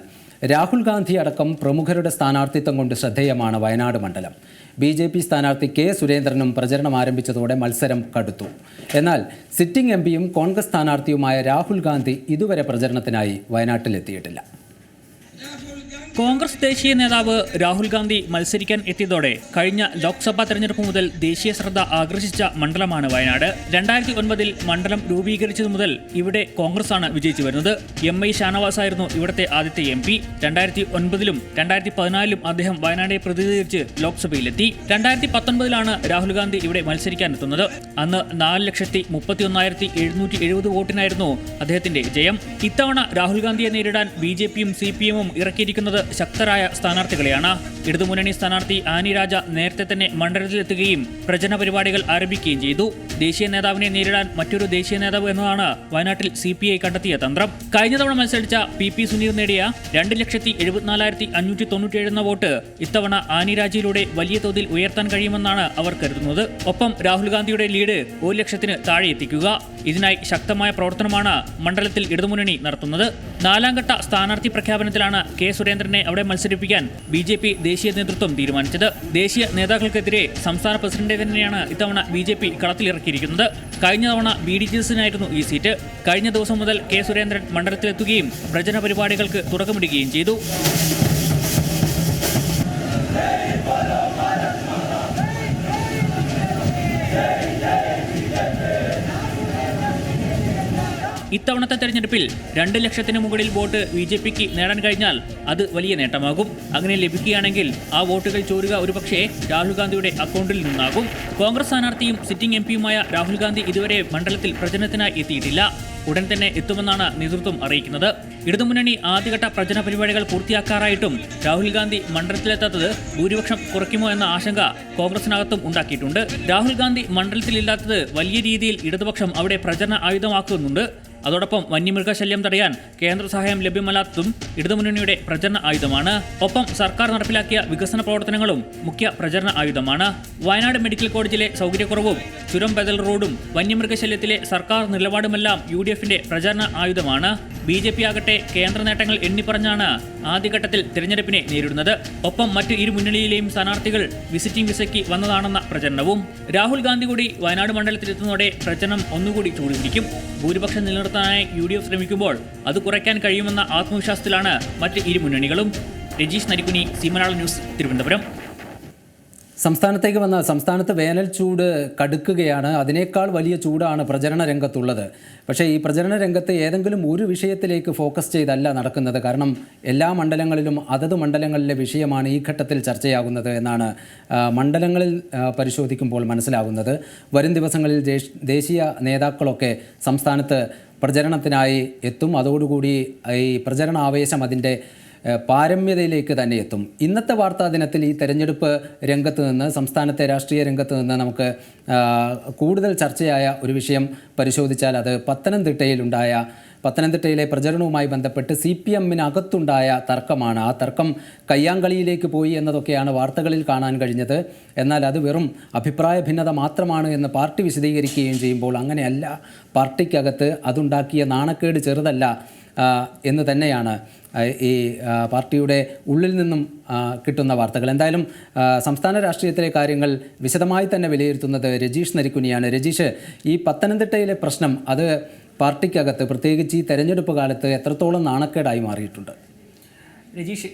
രാഹുൽ ഗാന്ധി അടക്കം പ്രമുഖരുടെ സ്ഥാനാർത്ഥിത്വം കൊണ്ട് ശ്രദ്ധേയമാണ് വയനാട് മണ്ഡലം. ബി ജെ പി സ്ഥാനാർത്ഥി കെ സുരേന്ദ്രനും പ്രചരണം ആരംഭിച്ചതോടെ മത്സരം കടുത്തു. എന്നാൽ സിറ്റിംഗ് എം കോൺഗ്രസ് സ്ഥാനാർത്ഥിയുമായ രാഹുൽ ഗാന്ധി ഇതുവരെ പ്രചരണത്തിനായി വയനാട്ടിലെത്തിയിട്ടില്ല. കോൺഗ്രസ് ദേശീയ നേതാവ് രാഹുൽ ഗാന്ധി മത്സരിക്കാൻ എത്തിയതോടെ കഴിഞ്ഞ ലോക്സഭാ തെരഞ്ഞെടുപ്പ് മുതൽ ദേശീയ ശ്രദ്ധ ആകർഷിച്ച മണ്ഡലമാണ് വയനാട്. രണ്ടായിരത്തി ഒൻപതിൽ മണ്ഡലം രൂപീകരിച്ചതു മുതൽ ഇവിടെ കോൺഗ്രസ് ആണ് വിജയിച്ചു വരുന്നത്. എം ഐ ഷാനവാസ് ആയിരുന്നു ഇവിടുത്തെ ആദ്യത്തെ എം പി. രണ്ടായിരത്തി ഒൻപതിലും രണ്ടായിരത്തി പതിനാലിലും അദ്ദേഹം വയനാടെ പ്രതിനിധീകരിച്ച് ലോക്സഭയിലെത്തി. രണ്ടായിരത്തി പത്തൊൻപതിലാണ് രാഹുൽ ഗാന്ധി ഇവിടെ മത്സരിക്കാൻ എത്തുന്നത്. അന്ന് നാല് ലക്ഷത്തി മുപ്പത്തി ഒന്നായിരത്തി എഴുന്നൂറ്റി എഴുപത് വോട്ടിനായിരുന്നു അദ്ദേഹത്തിന്റെ ജയം ഇത്തവണ രാഹുൽ ഗാന്ധിയെ നേരിടാൻ ബി ജെ പിയും സി പി എമ്മും ഇറക്കിയിരിക്കുന്നത് ശക്തരായ സ്ഥാനാർത്ഥികളെയാണ്. ഇടതുമുന്നണി സ്ഥാനാർത്ഥി ആനി രാജ നേരത്തെ തന്നെ മണ്ഡലത്തിലെത്തുകയും പ്രചരണ പരിപാടികൾ ആരംഭിക്കുകയും ചെയ്തു. ദേശീയ നേതാവിനെ നേരിടാൻ മറ്റൊരു ദേശീയ നേതാവ് എന്നതാണ് വയനാട്ടിൽ സി പി ഐ കണ്ടെത്തിയ തന്ത്രം. കഴിഞ്ഞ തവണ മത്സരിച്ച പി പി സുനീർ നേടിയ രണ്ട് ലക്ഷത്തി എഴുപത്തിനാലായിരത്തി അഞ്ഞൂറ്റി തൊണ്ണൂറ്റിയേഴ് വോട്ട് ഇത്തവണ ആനി രാജയിലൂടെ വലിയ തോതിൽ ഉയർത്താൻ കഴിയുമെന്നാണ് അവർ കരുതുന്നത്. ഒപ്പം രാഹുൽ ഗാന്ധിയുടെ ലീഡ് ഒരു ലക്ഷത്തിന് താഴെ എത്തിക്കുക. ഇതിനായി ശക്തമായ പ്രവർത്തനമാണ് മണ്ഡലത്തിൽ ഇടതുമുന്നണി നടത്തുന്നത്. നാലാം ഘട്ട സ്ഥാനാർത്ഥി പ്രഖ്യാപനത്തിലാണ് കെ സുരേന്ദ്രനെ അവിടെ മത്സരിപ്പിക്കാൻ ബി ജെ പി ദേശീയ നേതൃത്വം തീരുമാനിച്ചത്. ദേശീയ നേതാക്കൾക്കെതിരെ സംസ്ഥാന പ്രസിഡന്റ് തന്നെയാണ് ഇത്തവണ ബി ജെ പി കളത്തിലിറക്കിയിരിക്കുന്നത്. കഴിഞ്ഞ തവണ ബി ഡി ജി എസിനായിരുന്നു ഈ സീറ്റ്. കഴിഞ്ഞ ദിവസം മുതൽ കെ സുരേന്ദ്രൻ മണ്ഡലത്തിലെത്തുകയും പ്രചരണ പരിപാടികൾക്ക് തുടക്കമിടുകയും ചെയ്തു. ഇത്തവണത്തെ തെരഞ്ഞെടുപ്പിൽ രണ്ട് ലക്ഷത്തിന് മുകളിൽ വോട്ട് ബി ജെ പിക്ക് നേടാൻ കഴിഞ്ഞാൽ അത് വലിയ നേട്ടമാകും. അങ്ങനെ ലഭിക്കുകയാണെങ്കിൽ ആ വോട്ടുകൾ ചോരുക ഒരുപക്ഷേ രാഹുൽ ഗാന്ധിയുടെ അക്കൗണ്ടിൽ നിന്നാകും. കോൺഗ്രസ് സ്ഥാനാർത്ഥിയും സിറ്റിംഗ് എംപിയുമായ രാഹുൽ ഗാന്ധി ഇതുവരെ മണ്ഡലത്തിൽ പ്രചരണത്തിനായി എത്തിയിട്ടില്ല. ഉടൻ തന്നെ എത്തുമെന്നാണ് നേതൃത്വം അറിയിക്കുന്നത്. ഇടതുമുന്നണി ആദ്യഘട്ട പ്രചരണ പരിപാടികൾ പൂർത്തിയാക്കാറായിട്ടും രാഹുൽ ഗാന്ധി മണ്ഡലത്തിലെത്താത്തത് ഭൂരിപക്ഷം കുറയ്ക്കുമോ എന്ന ആശങ്ക കോൺഗ്രസിനകത്തും ഉണ്ടാക്കിയിട്ടുണ്ട്. രാഹുൽ ഗാന്ധി മണ്ഡലത്തിലില്ലാത്തത് വലിയ രീതിയിൽ ഇടതുപക്ഷം അവിടെ പ്രചരണ ആയുധമാക്കുന്നുണ്ട്. അതോടൊപ്പം വന്യമൃഗശല്യം തടയാൻ കേന്ദ്ര സഹായം ലഭ്യമല്ലാത്തതും ഇടതുമുന്നണിയുടെ പ്രചരണ ആയുധമാണ്. ഒപ്പം സർക്കാർ നടപ്പിലാക്കിയ വികസന പ്രവർത്തനങ്ങളും മുഖ്യ പ്രചരണ ആയുധമാണ്. വയനാട് മെഡിക്കൽ കോളേജിലെ സൗകര്യക്കുറവും ചുരം ബദൽ റോഡും വന്യമൃഗശല്യത്തിലെ സർക്കാർ നിലപാടുമെല്ലാം യു ഡി എഫിന്റെ പ്രചരണ ആയുധമാണ്. ബി ജെ പി ആകട്ടെ കേന്ദ്ര നേട്ടങ്ങൾ എണ്ണിപ്പറഞ്ഞാണ് ആദ്യഘട്ടത്തിൽ തിരഞ്ഞെടുപ്പിനെ നേരിടുന്നത്. ഒപ്പം മറ്റ് ഇരു മുന്നണിയിലെയും സ്ഥാനാർത്ഥികൾ വിസിറ്റിംഗ് വിസയ്ക്ക് വന്നതാണെന്ന പ്രചരണവും. രാഹുൽ ഗാന്ധി കൂടി വയനാട് മണ്ഡലത്തിലെത്തുന്നതോടെ പ്രചരണം ഒന്നുകൂടി ചൂടുപിടിക്കും. ഭൂരിപക്ഷം നിലനിർത്താനായി യു ഡി എഫ് ശ്രമിക്കുമ്പോൾ അത് കുറയ്ക്കാൻ കഴിയുമെന്ന ആത്മവിശ്വാസത്തിലാണ് മറ്റ് ഇരു മുന്നണികളും. രജീഷ് നരിക്കുനി സീമനാള ന്യൂസ് തിരുവനന്തപുരം. സംസ്ഥാനത്തേക്ക് വന്ന സംസ്ഥാനത്ത് വേനൽ ചൂട് കടുക്കുകയാണ്. അതിനേക്കാൾ വലിയ ചൂടാണ് പ്രചരണ രംഗത്തുള്ളത്. പക്ഷേ ഈ പ്രചരണ രംഗത്ത് ഏതെങ്കിലും ഒരു വിഷയത്തിലേക്ക് ഫോക്കസ് ചെയ്തല്ല നടക്കുന്നത്. കാരണം എല്ലാ മണ്ഡലങ്ങളിലും അതത് മണ്ഡലങ്ങളിലെ വിഷയമാണ് ഈ ഘട്ടത്തിൽ ചർച്ചയാകുന്നത് എന്നാണ് മണ്ഡലങ്ങളിൽ പരിശോധിക്കുമ്പോൾ മനസ്സിലാകുന്നത് വരും ദിവസങ്ങളിൽ ദേശീയ നേതാക്കളൊക്കെ സംസ്ഥാനത്ത് പ്രചരണത്തിനായി എത്തും. അതോടുകൂടി ഈ പ്രചരണ ആവേശം അതിന്റെ പാരമ്യതയിലേക്ക് തന്നെ എത്തും. ഇന്നത്തെ വാർത്താ ദിനത്തിൽ ഈ തെരഞ്ഞെടുപ്പ് രംഗത്ത് നിന്ന് സംസ്ഥാനത്തെ രാഷ്ട്രീയ രംഗത്ത് നിന്ന് നമുക്ക് കൂടുതൽ ചർച്ചയായ ഒരു വിഷയം പരിശോധിച്ചാൽ അത് പത്തനംതിട്ടയിലുണ്ടായ പത്തനംതിട്ടയിലെ പ്രചരണവുമായി ബന്ധപ്പെട്ട് സി പി എമ്മിനകത്തുണ്ടായ തർക്കമാണ്. ആ തർക്കം കയ്യാങ്കളിയിലേക്ക് പോയി എന്നതൊക്കെയാണ് വാർത്തകളിൽ കാണാൻ കഴിഞ്ഞത്. എന്നാൽ അത് വെറും അഭിപ്രായ ഭിന്നത മാത്രമാണ് എന്ന് പാർട്ടി വിശദീകരിക്കുകയും ചെയ്യുമ്പോൾ അങ്ങനെയല്ല. പാർട്ടിക്കകത്ത് അതുണ്ടാക്കിയ നാണക്കേട് ചെറുതല്ല എന്ന് തന്നെയാണ് ഈ പാർട്ടിയുടെ ഉള്ളിൽ നിന്നും കിട്ടുന്ന വാർത്തകൾ. എന്തായാലും സംസ്ഥാന രാഷ്ട്രീയത്തിലെ കാര്യങ്ങൾ വിശദമായി തന്നെ വിലയിരുത്തുന്നത് രജീഷ് നരിക്കുനിയാണ്. രജീഷ് ഈ പത്തനംതിട്ടയിലെ പ്രശ്നം അത് പാർട്ടിക്കകത്ത് പ്രത്യേകിച്ച് ഈ തെരഞ്ഞെടുപ്പ് കാലത്ത് എത്രത്തോളം നാണക്കേടായി മാറിയിട്ടുണ്ട്? രജീഷ്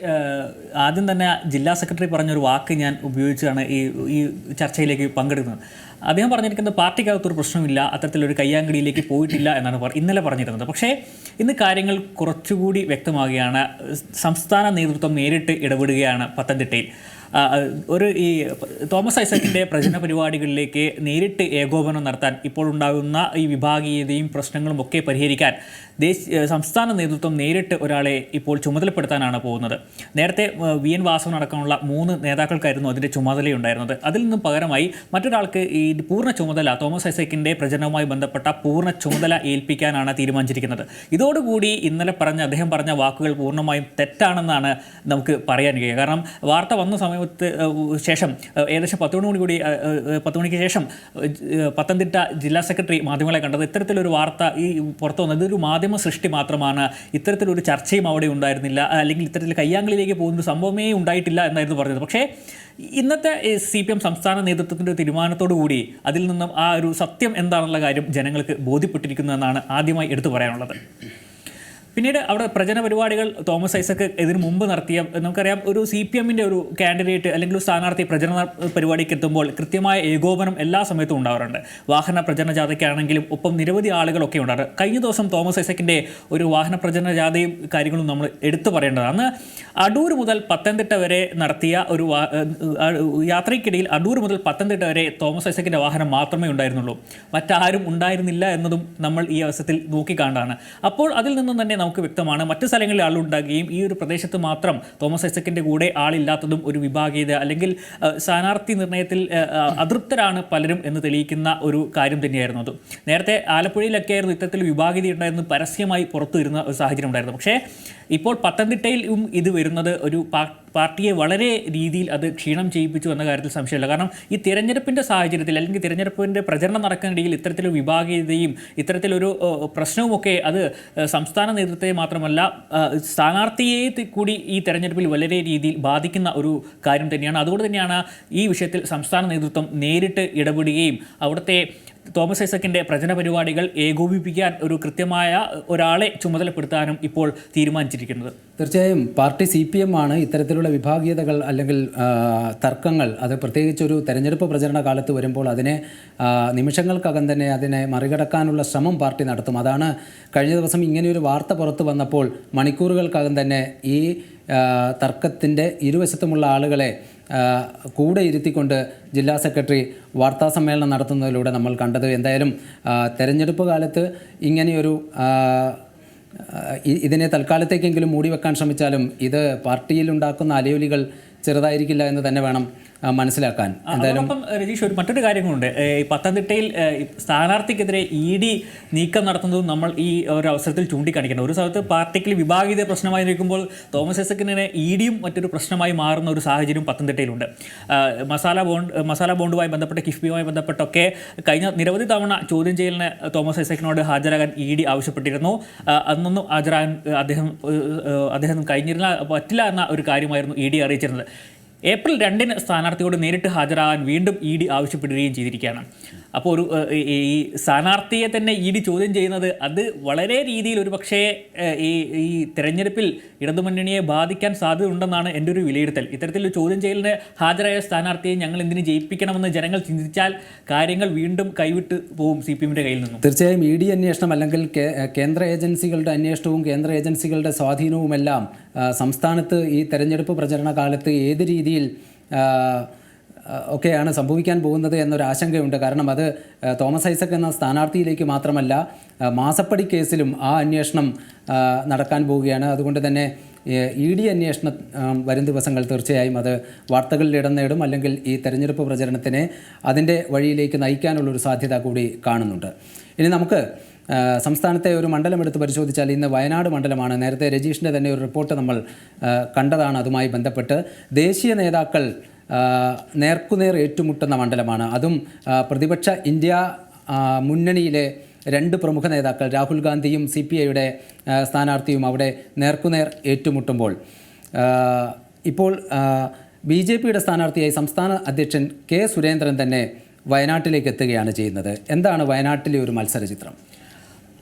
ആദ്യം തന്നെ ജില്ലാ സെക്രട്ടറി പറഞ്ഞൊരു വാക്ക് ഞാൻ ഉപയോഗിച്ചാണ് ഈ ഈ ചർച്ചയിലേക്ക് പങ്കെടുക്കുന്നത്. അദ്ദേഹം പറഞ്ഞിരിക്കുന്നത് പാർട്ടിക്കകത്തൊരു പ്രശ്നമില്ല അത്തരത്തിലൊരു കയ്യാങ്കടിയിലേക്ക് പോയിട്ടില്ല എന്നാണ് ഇന്നലെ പറഞ്ഞിരുന്നത്. പക്ഷേ ഇന്ന് കാര്യങ്ങൾ കുറച്ചുകൂടി വ്യക്തമാകുകയാണ് സംസ്ഥാന നേതൃത്വം നേരിട്ട് ഇടപെടുകയാണ് പത്തനംതിട്ടയിൽ. ഒരു ഈ തോമസ് ഐസക്കിന്റെ പ്രചരണ പരിപാടികളിലേക്ക് നേരിട്ട് ഏകോപനം നടത്താൻ ഇപ്പോൾ ഉണ്ടാകുന്ന ഈ വിഭാഗീയതയും പ്രശ്നങ്ങളും ഒക്കെ പരിഹരിക്കാൻ സംസ്ഥാന നേതൃത്വം നേരിട്ട് ഒരാളെ ഇപ്പോൾ ചുമതലപ്പെടുത്താനാണ് പോകുന്നത്. നേരത്തെ വി എൻ വാസവൻ അടക്കമുള്ള മൂന്ന് നേതാക്കൾക്കായിരുന്നു അതിന്റെ ചുമതലയുണ്ടായിരുന്നത്. അതിൽ നിന്നും പകരമായി മറ്റൊരാൾക്ക് ഈ പൂർണ ചുമതല തോമസ് ഐസക്കിന്റെ പ്രചരണവുമായി ബന്ധപ്പെട്ട പൂർണ ചുമതല ഏൽപ്പിക്കാനാണ് തീരുമാനിച്ചിരിക്കുന്നത്. ഇതോടുകൂടി ഇന്നലെ പറഞ്ഞ അദ്ദേഹം പറഞ്ഞ വാക്കുകൾ പൂർണമായും തെറ്റാണെന്നാണ് നമുക്ക് പറയാൻ കഴിയുക. കാരണം വാർത്ത വന്ന സമയത്ത് ശേഷം ഏകദേശം പത്ത് മണി കൂടി പത്ത് മണിക്ക് ശേഷം പത്തനംതിട്ട ജില്ലാ സെക്രട്ടറി മാധ്യമങ്ങളെ കണ്ടത് ഇത്തരത്തിലൊരു വാർത്ത ഈ പുറത്തു വന്നത്. ഇതൊരു മാധ്യമ സൃഷ്ടി മാത്രമാണ് ഇത്തരത്തിലൊരു ചർച്ചയും അവിടെ ഉണ്ടായിരുന്നില്ല. അല്ലെങ്കിൽ ഇത്തരത്തിൽ കയ്യാങ്കളിലേക്ക് പോകുന്ന സംഭവമേ ഉണ്ടായിട്ടില്ല എന്നായിരുന്നു പറഞ്ഞത്. പക്ഷേ ഇന്നത്തെ സി പി എം സംസ്ഥാന നേതൃത്വത്തിന്റെ തീരുമാനത്തോടു കൂടി അതിൽ നിന്നും ആ ഒരു സത്യം എന്താണെന്നുള്ള കാര്യം ജനങ്ങൾക്ക് ബോധ്യപ്പെട്ടിരിക്കുന്നു എന്നാണ് ആദ്യമായി എടുത്തു പറയാനുള്ളത്. പിന്നീട് അവിടെ പ്രചരണ പരിപാടികൾ തോമസ് ഐസക്ക് ഇതിനു മുമ്പ് നടത്തിയ നമുക്കറിയാം ഒരു സി പി എമ്മിന്റെ ഒരു കാൻഡിഡേറ്റ് അല്ലെങ്കിൽ ഒരു സ്ഥാനാർത്ഥി പ്രചരണ പരിപാടിക്ക് എത്തുമ്പോൾ കൃത്യമായ ഏകോപനം എല്ലാ സമയത്തും ഉണ്ടാവാറുണ്ട്. വാഹന പ്രചരണ ജാഥയ്ക്കാണെങ്കിലും ഒപ്പം നിരവധി ആളുകളൊക്കെ ഉണ്ടാറ് കഴിഞ്ഞ ദിവസം തോമസ് ഐസക്കിന്റെ ഒരു വാഹന പ്രചരണ ജാഥയും കാര്യങ്ങളും നമ്മൾ എടുത്തു പറയേണ്ടതാണ്. അടൂർ മുതൽ പത്തനംതിട്ട വരെ നടത്തിയ ഒരു യാത്രയ്ക്കിടയിൽ അടൂർ മുതൽ പത്തനംതിട്ട വരെ തോമസ് ഐസക്കിന്റെ വാഹനം മാത്രമേ ഉണ്ടായിരുന്നുള്ളൂ. മറ്റാരും ഉണ്ടായിരുന്നില്ല എന്നതും നമ്മൾ ഈ അവസരത്തിൽ നോക്കിക്കാണ്ടാണ് അപ്പോൾ അതിൽ നിന്നും തന്നെ നമുക്ക് വ്യക്തമാണ്. മറ്റു സ്ഥലങ്ങളിൽ ആളുണ്ടാകുകയും ഈ ഒരു പ്രദേശത്ത് മാത്രം തോമസ് ഐസക്കിന്റെ കൂടെ ആളില്ലാത്തതും ഒരു വിഭാഗീയത അല്ലെങ്കിൽ സ്ഥാനാർത്ഥി നിർണയത്തിൽ അതൃപ്തരാണ് പലരും എന്ന് തെളിയിക്കുന്ന ഒരു കാര്യം തന്നെയായിരുന്നു അത്. നേരത്തെ ആലപ്പുഴയിലൊക്കെ ആയിരുന്നു ഇത്തരത്തിൽ വിഭാഗീയത ഉണ്ടായിരുന്നു പരസ്യമായി പുറത്തു വരുന്ന ഒരു സാഹചര്യം ഉണ്ടായിരുന്നു. പക്ഷേ ഇപ്പോൾ പത്തനംതിട്ടയിലും ഇത് വരുന്നത് ഒരു പാ- പാർട്ടിയെ വളരെ രീതിയിൽ അത് ക്ഷീണം ചെയ്യിപ്പിച്ചു എന്ന കാര്യത്തിൽ സംശയമില്ല. കാരണം ഈ തിരഞ്ഞെടുപ്പിന്റെ സാഹചര്യത്തിൽ അല്ലെങ്കിൽ തിരഞ്ഞെടുപ്പിന്റെ പ്രചരണം നടക്കുന്നിടയിൽ ഇത്തരത്തിലൊരു വിഭാഗീയതയും ഇത്തരത്തിലൊരു പ്രശ്നവുമൊക്കെ അത് സംസ്ഥാന നേതൃത്വത്തെ മാത്രമല്ല സ്ഥാനാർത്ഥിയെ കൂടി ഈ തെരഞ്ഞെടുപ്പിൽ വളരെ രീതിയിൽ ബാധിക്കുന്ന ഒരു കാര്യം തന്നെയാണ്. അതുകൊണ്ട് തന്നെയാണ് ഈ വിഷയത്തിൽ സംസ്ഥാന നേതൃത്വം നേരിട്ട് ഇടപെടുകയും അവിടുത്തെ തോമസ് ഐസക്കിന്റെ പ്രചരണ പരിപാടികൾ ഏകോപിപ്പിക്കാൻ ഒരു കൃത്യമായ ഒരാളെ ചുമതലപ്പെടുത്താനും ഇപ്പോൾ തീരുമാനിച്ചിരിക്കുന്നത്. തീർച്ചയായും പാർട്ടി സി പി എം ആണ് ഇത്തരത്തിലുള്ള വിഭാഗീയതകൾ അല്ലെങ്കിൽ തർക്കങ്ങൾ അത് പ്രത്യേകിച്ച് ഒരു തെരഞ്ഞെടുപ്പ് പ്രചരണ കാലത്ത് വരുമ്പോൾ അതിനെ നിമിഷങ്ങൾക്കകം തന്നെ അതിനെ മറികടക്കാനുള്ള ശ്രമം പാർട്ടി നടത്തും. അതാണ് കഴിഞ്ഞ ദിവസം ഇങ്ങനെയൊരു വാർത്ത പുറത്തു വന്നപ്പോൾ മണിക്കൂറുകൾക്കകം തന്നെ ഈ തർക്കത്തിന്റെ ഇരുവശത്തുമുള്ള ആളുകളെ കൂടെ ഇരുത്തിക്കൊണ്ട് ജില്ലാ സെക്രട്ടറി വാർത്താ സമ്മേളനം നടത്തുന്നതിലൂടെ നമ്മൾ കണ്ടത്. എന്തായാലും തെരഞ്ഞെടുപ്പ് കാലത്ത് ഇങ്ങനെയൊരു ഇതിനെ തൽക്കാലത്തേക്കെങ്കിലും മൂടി വെക്കാൻ ശ്രമിച്ചാലും ഇത് പാർട്ടിയിൽ ഉണ്ടാക്കുന്ന അലയൊലികൾ ചെറുതായിരിക്കില്ല എന്ന് തന്നെ വേണം മനസ്സിലാക്കാൻ. എന്തായാലും രജീഷ് ഒരു മറ്റൊരു കാര്യങ്ങളുണ്ട്. കൊണ്ട് ഈ പത്തനംതിട്ടയിൽ സ്ഥാനാർത്ഥിക്കെതിരെ ഇ ഡി നീക്കം നടത്തുന്നതും നമ്മൾ ഈ ഒരു അവസരത്തിൽ ചൂണ്ടിക്കാണിക്കണം. ഒരു സ്ഥലത്ത് പാർട്ടിക്ക് വിഭാഗീയത പ്രശ്നമായി നിൽക്കുമ്പോൾ തോമസ് ഐസക്കിനെ ഇ ഡിയും മറ്റൊരു പ്രശ്നമായി മാറുന്ന ഒരു സാഹചര്യം പത്തനംതിട്ടയിലുണ്ട്. മസാല ബോണ്ട് മസാല ബോണ്ടുമായി ബന്ധപ്പെട്ട് കിഫ്ബിയുമായി ബന്ധപ്പെട്ടൊക്കെ കഴിഞ്ഞ നിരവധി തവണ ചോദ്യം ചെയ്യലിന് തോമസ് ഐസക്കിനോട് ഹാജരാകാൻ ഇ ഡി ആവശ്യപ്പെട്ടിരുന്നു. അന്നൊന്നും ഹാജരാകാൻ അദ്ദേഹം അദ്ദേഹം കഴിഞ്ഞിരുന്ന പറ്റില്ല എന്ന ഒരു കാര്യമായിരുന്നു ഇ ഡി അറിയിച്ചിരുന്നത്. ഏപ്രിൽ രണ്ടിന് സ്ഥാനാർത്ഥിയോട് നേരിട്ട് ഹാജരാകാൻ വീണ്ടും ഇ ഡി ആവശ്യപ്പെടുകയും ചെയ്തിരിക്കുകയാണ്. അപ്പോൾ ഒരു ഈ സ്ഥാനാർത്ഥിയെ തന്നെ ഇ ഡി ചോദ്യം ചെയ്യുന്നത് അത് വളരെ രീതിയിൽ ഒരു പക്ഷേ ഈ ഈ തിരഞ്ഞെടുപ്പിൽ ഇടതുമുന്നണിയെ ബാധിക്കാൻ സാധ്യത ഉണ്ടെന്നാണ് എന്റെ ഒരു വിലയിരുത്തൽ. ഇത്തരത്തിലൊരു ചോദ്യം ചെയ്യലിന് ഹാജരായ സ്ഥാനാർത്ഥിയെ ഞങ്ങൾ എന്തിനു ജയിപ്പിക്കണമെന്ന് ജനങ്ങൾ ചിന്തിച്ചാൽ കാര്യങ്ങൾ വീണ്ടും കൈവിട്ട് പോകും സി പി എമ്മിന്റെ കയ്യിൽ നിന്നും. തീർച്ചയായും ഇ ഡി അന്വേഷണം അല്ലെങ്കിൽ കേന്ദ്ര ഏജൻസികളുടെ അന്വേഷണവും കേന്ദ്ര ഏജൻസികളുടെ സ്വാധീനവുമെല്ലാം സംസ്ഥാനത്ത് ഈ തെരഞ്ഞെടുപ്പ് പ്രചരണ കാലത്ത് ഏത് രീതിയിൽ ഒക്കെയാണ് സംഭവിക്കാൻ പോകുന്നത് എന്നൊരു ആശങ്കയുണ്ട്. കാരണം അത് തോമസ് ഐസക് എന്ന സ്ഥാനാർത്ഥിയിലേക്ക് മാത്രമല്ല മാസപ്പടി കേസിലും ആ അന്വേഷണം നടക്കാൻ പോവുകയാണ്. അതുകൊണ്ട് തന്നെ ഇ ഡി അന്വേഷണം വരും ദിവസങ്ങൾ തീർച്ചയായും അത് വാർത്തകളിൽ ഇടം നേടും. അല്ലെങ്കിൽ ഈ തെരഞ്ഞെടുപ്പ് പ്രചരണത്തിനെ അതിന്റെ വഴിയിലേക്ക് നയിക്കാനുള്ളൊരു സാധ്യത കൂടി കാണുന്നുണ്ട്. ഇനി നമുക്ക് സംസ്ഥാനത്തെ ഒരു മണ്ഡലം എടുത്ത് പരിശോധിച്ചാൽ ഇന്ന് വയനാട് മണ്ഡലമാണ്. നേരത്തെ രജീഷിന്റെ തന്നെ ഒരു റിപ്പോർട്ട് നമ്മൾ കണ്ടതാണ്. അതുമായി ബന്ധപ്പെട്ട് ദേശീയ നേതാക്കൾ നേർക്കുനേർ ഏറ്റുമുട്ടുന്ന മണ്ഡലമാണ്. അതും പ്രതിപക്ഷ ഇന്ത്യ മുന്നണിയിലെ രണ്ട് പ്രമുഖ നേതാക്കൾ രാഹുൽ ഗാന്ധിയും സി പി ഐയുടെ സ്ഥാനാർത്ഥിയും അവിടെ നേർക്കുനേർ ഏറ്റുമുട്ടുമ്പോൾ. ഇപ്പോൾ ബി ജെ പിയുടെ സ്ഥാനാർത്ഥിയായി സംസ്ഥാന അധ്യക്ഷൻ കെ സുരേന്ദ്രൻ തന്നെ വയനാട്ടിലേക്ക് എത്തുകയാണ് ചെയ്യുന്നത്. എന്താണ് വയനാട്ടിലെ ഒരു മത്സര ചിത്രം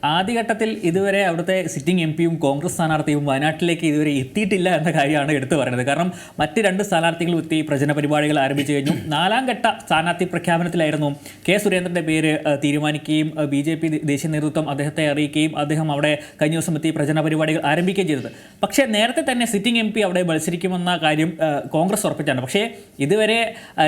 ആദ്യഘട്ടത്തിൽ ഇതുവരെ അവിടുത്തെ സിറ്റിംഗ് എം പിയും കോൺഗ്രസ് സ്ഥാനാർത്ഥിയും വയനാട്ടിലേക്ക് ഇതുവരെ എത്തിയിട്ടില്ല എന്ന കാര്യമാണ് എടുത്തു പറയുന്നത്. കാരണം മറ്റ് രണ്ട് സ്ഥാനാർത്ഥികളും എത്തി പ്രചരണ പരിപാടികൾ ആരംഭിച്ചു കഴിഞ്ഞു. നാലാം ഘട്ട സ്ഥാനാർത്ഥി പ്രഖ്യാപനത്തിലായിരുന്നു കെ സുരേന്ദ്രന്റെ പേര് തീരുമാനിക്കുകയും ബി ജെ പി ദേശീയ നേതൃത്വം അദ്ദേഹത്തെ അറിയിക്കുകയും അദ്ദേഹം അവിടെ കഴിഞ്ഞ ദിവസം എത്തി പ്രചരണ പരിപാടികൾ ആരംഭിക്കുകയും ചെയ്തത്. പക്ഷേ നേരത്തെ തന്നെ സിറ്റിംഗ് എം പി അവിടെ മത്സരിക്കുമെന്ന കാര്യം കോൺഗ്രസ് ഉറപ്പിച്ചാണ്. പക്ഷേ ഇതുവരെ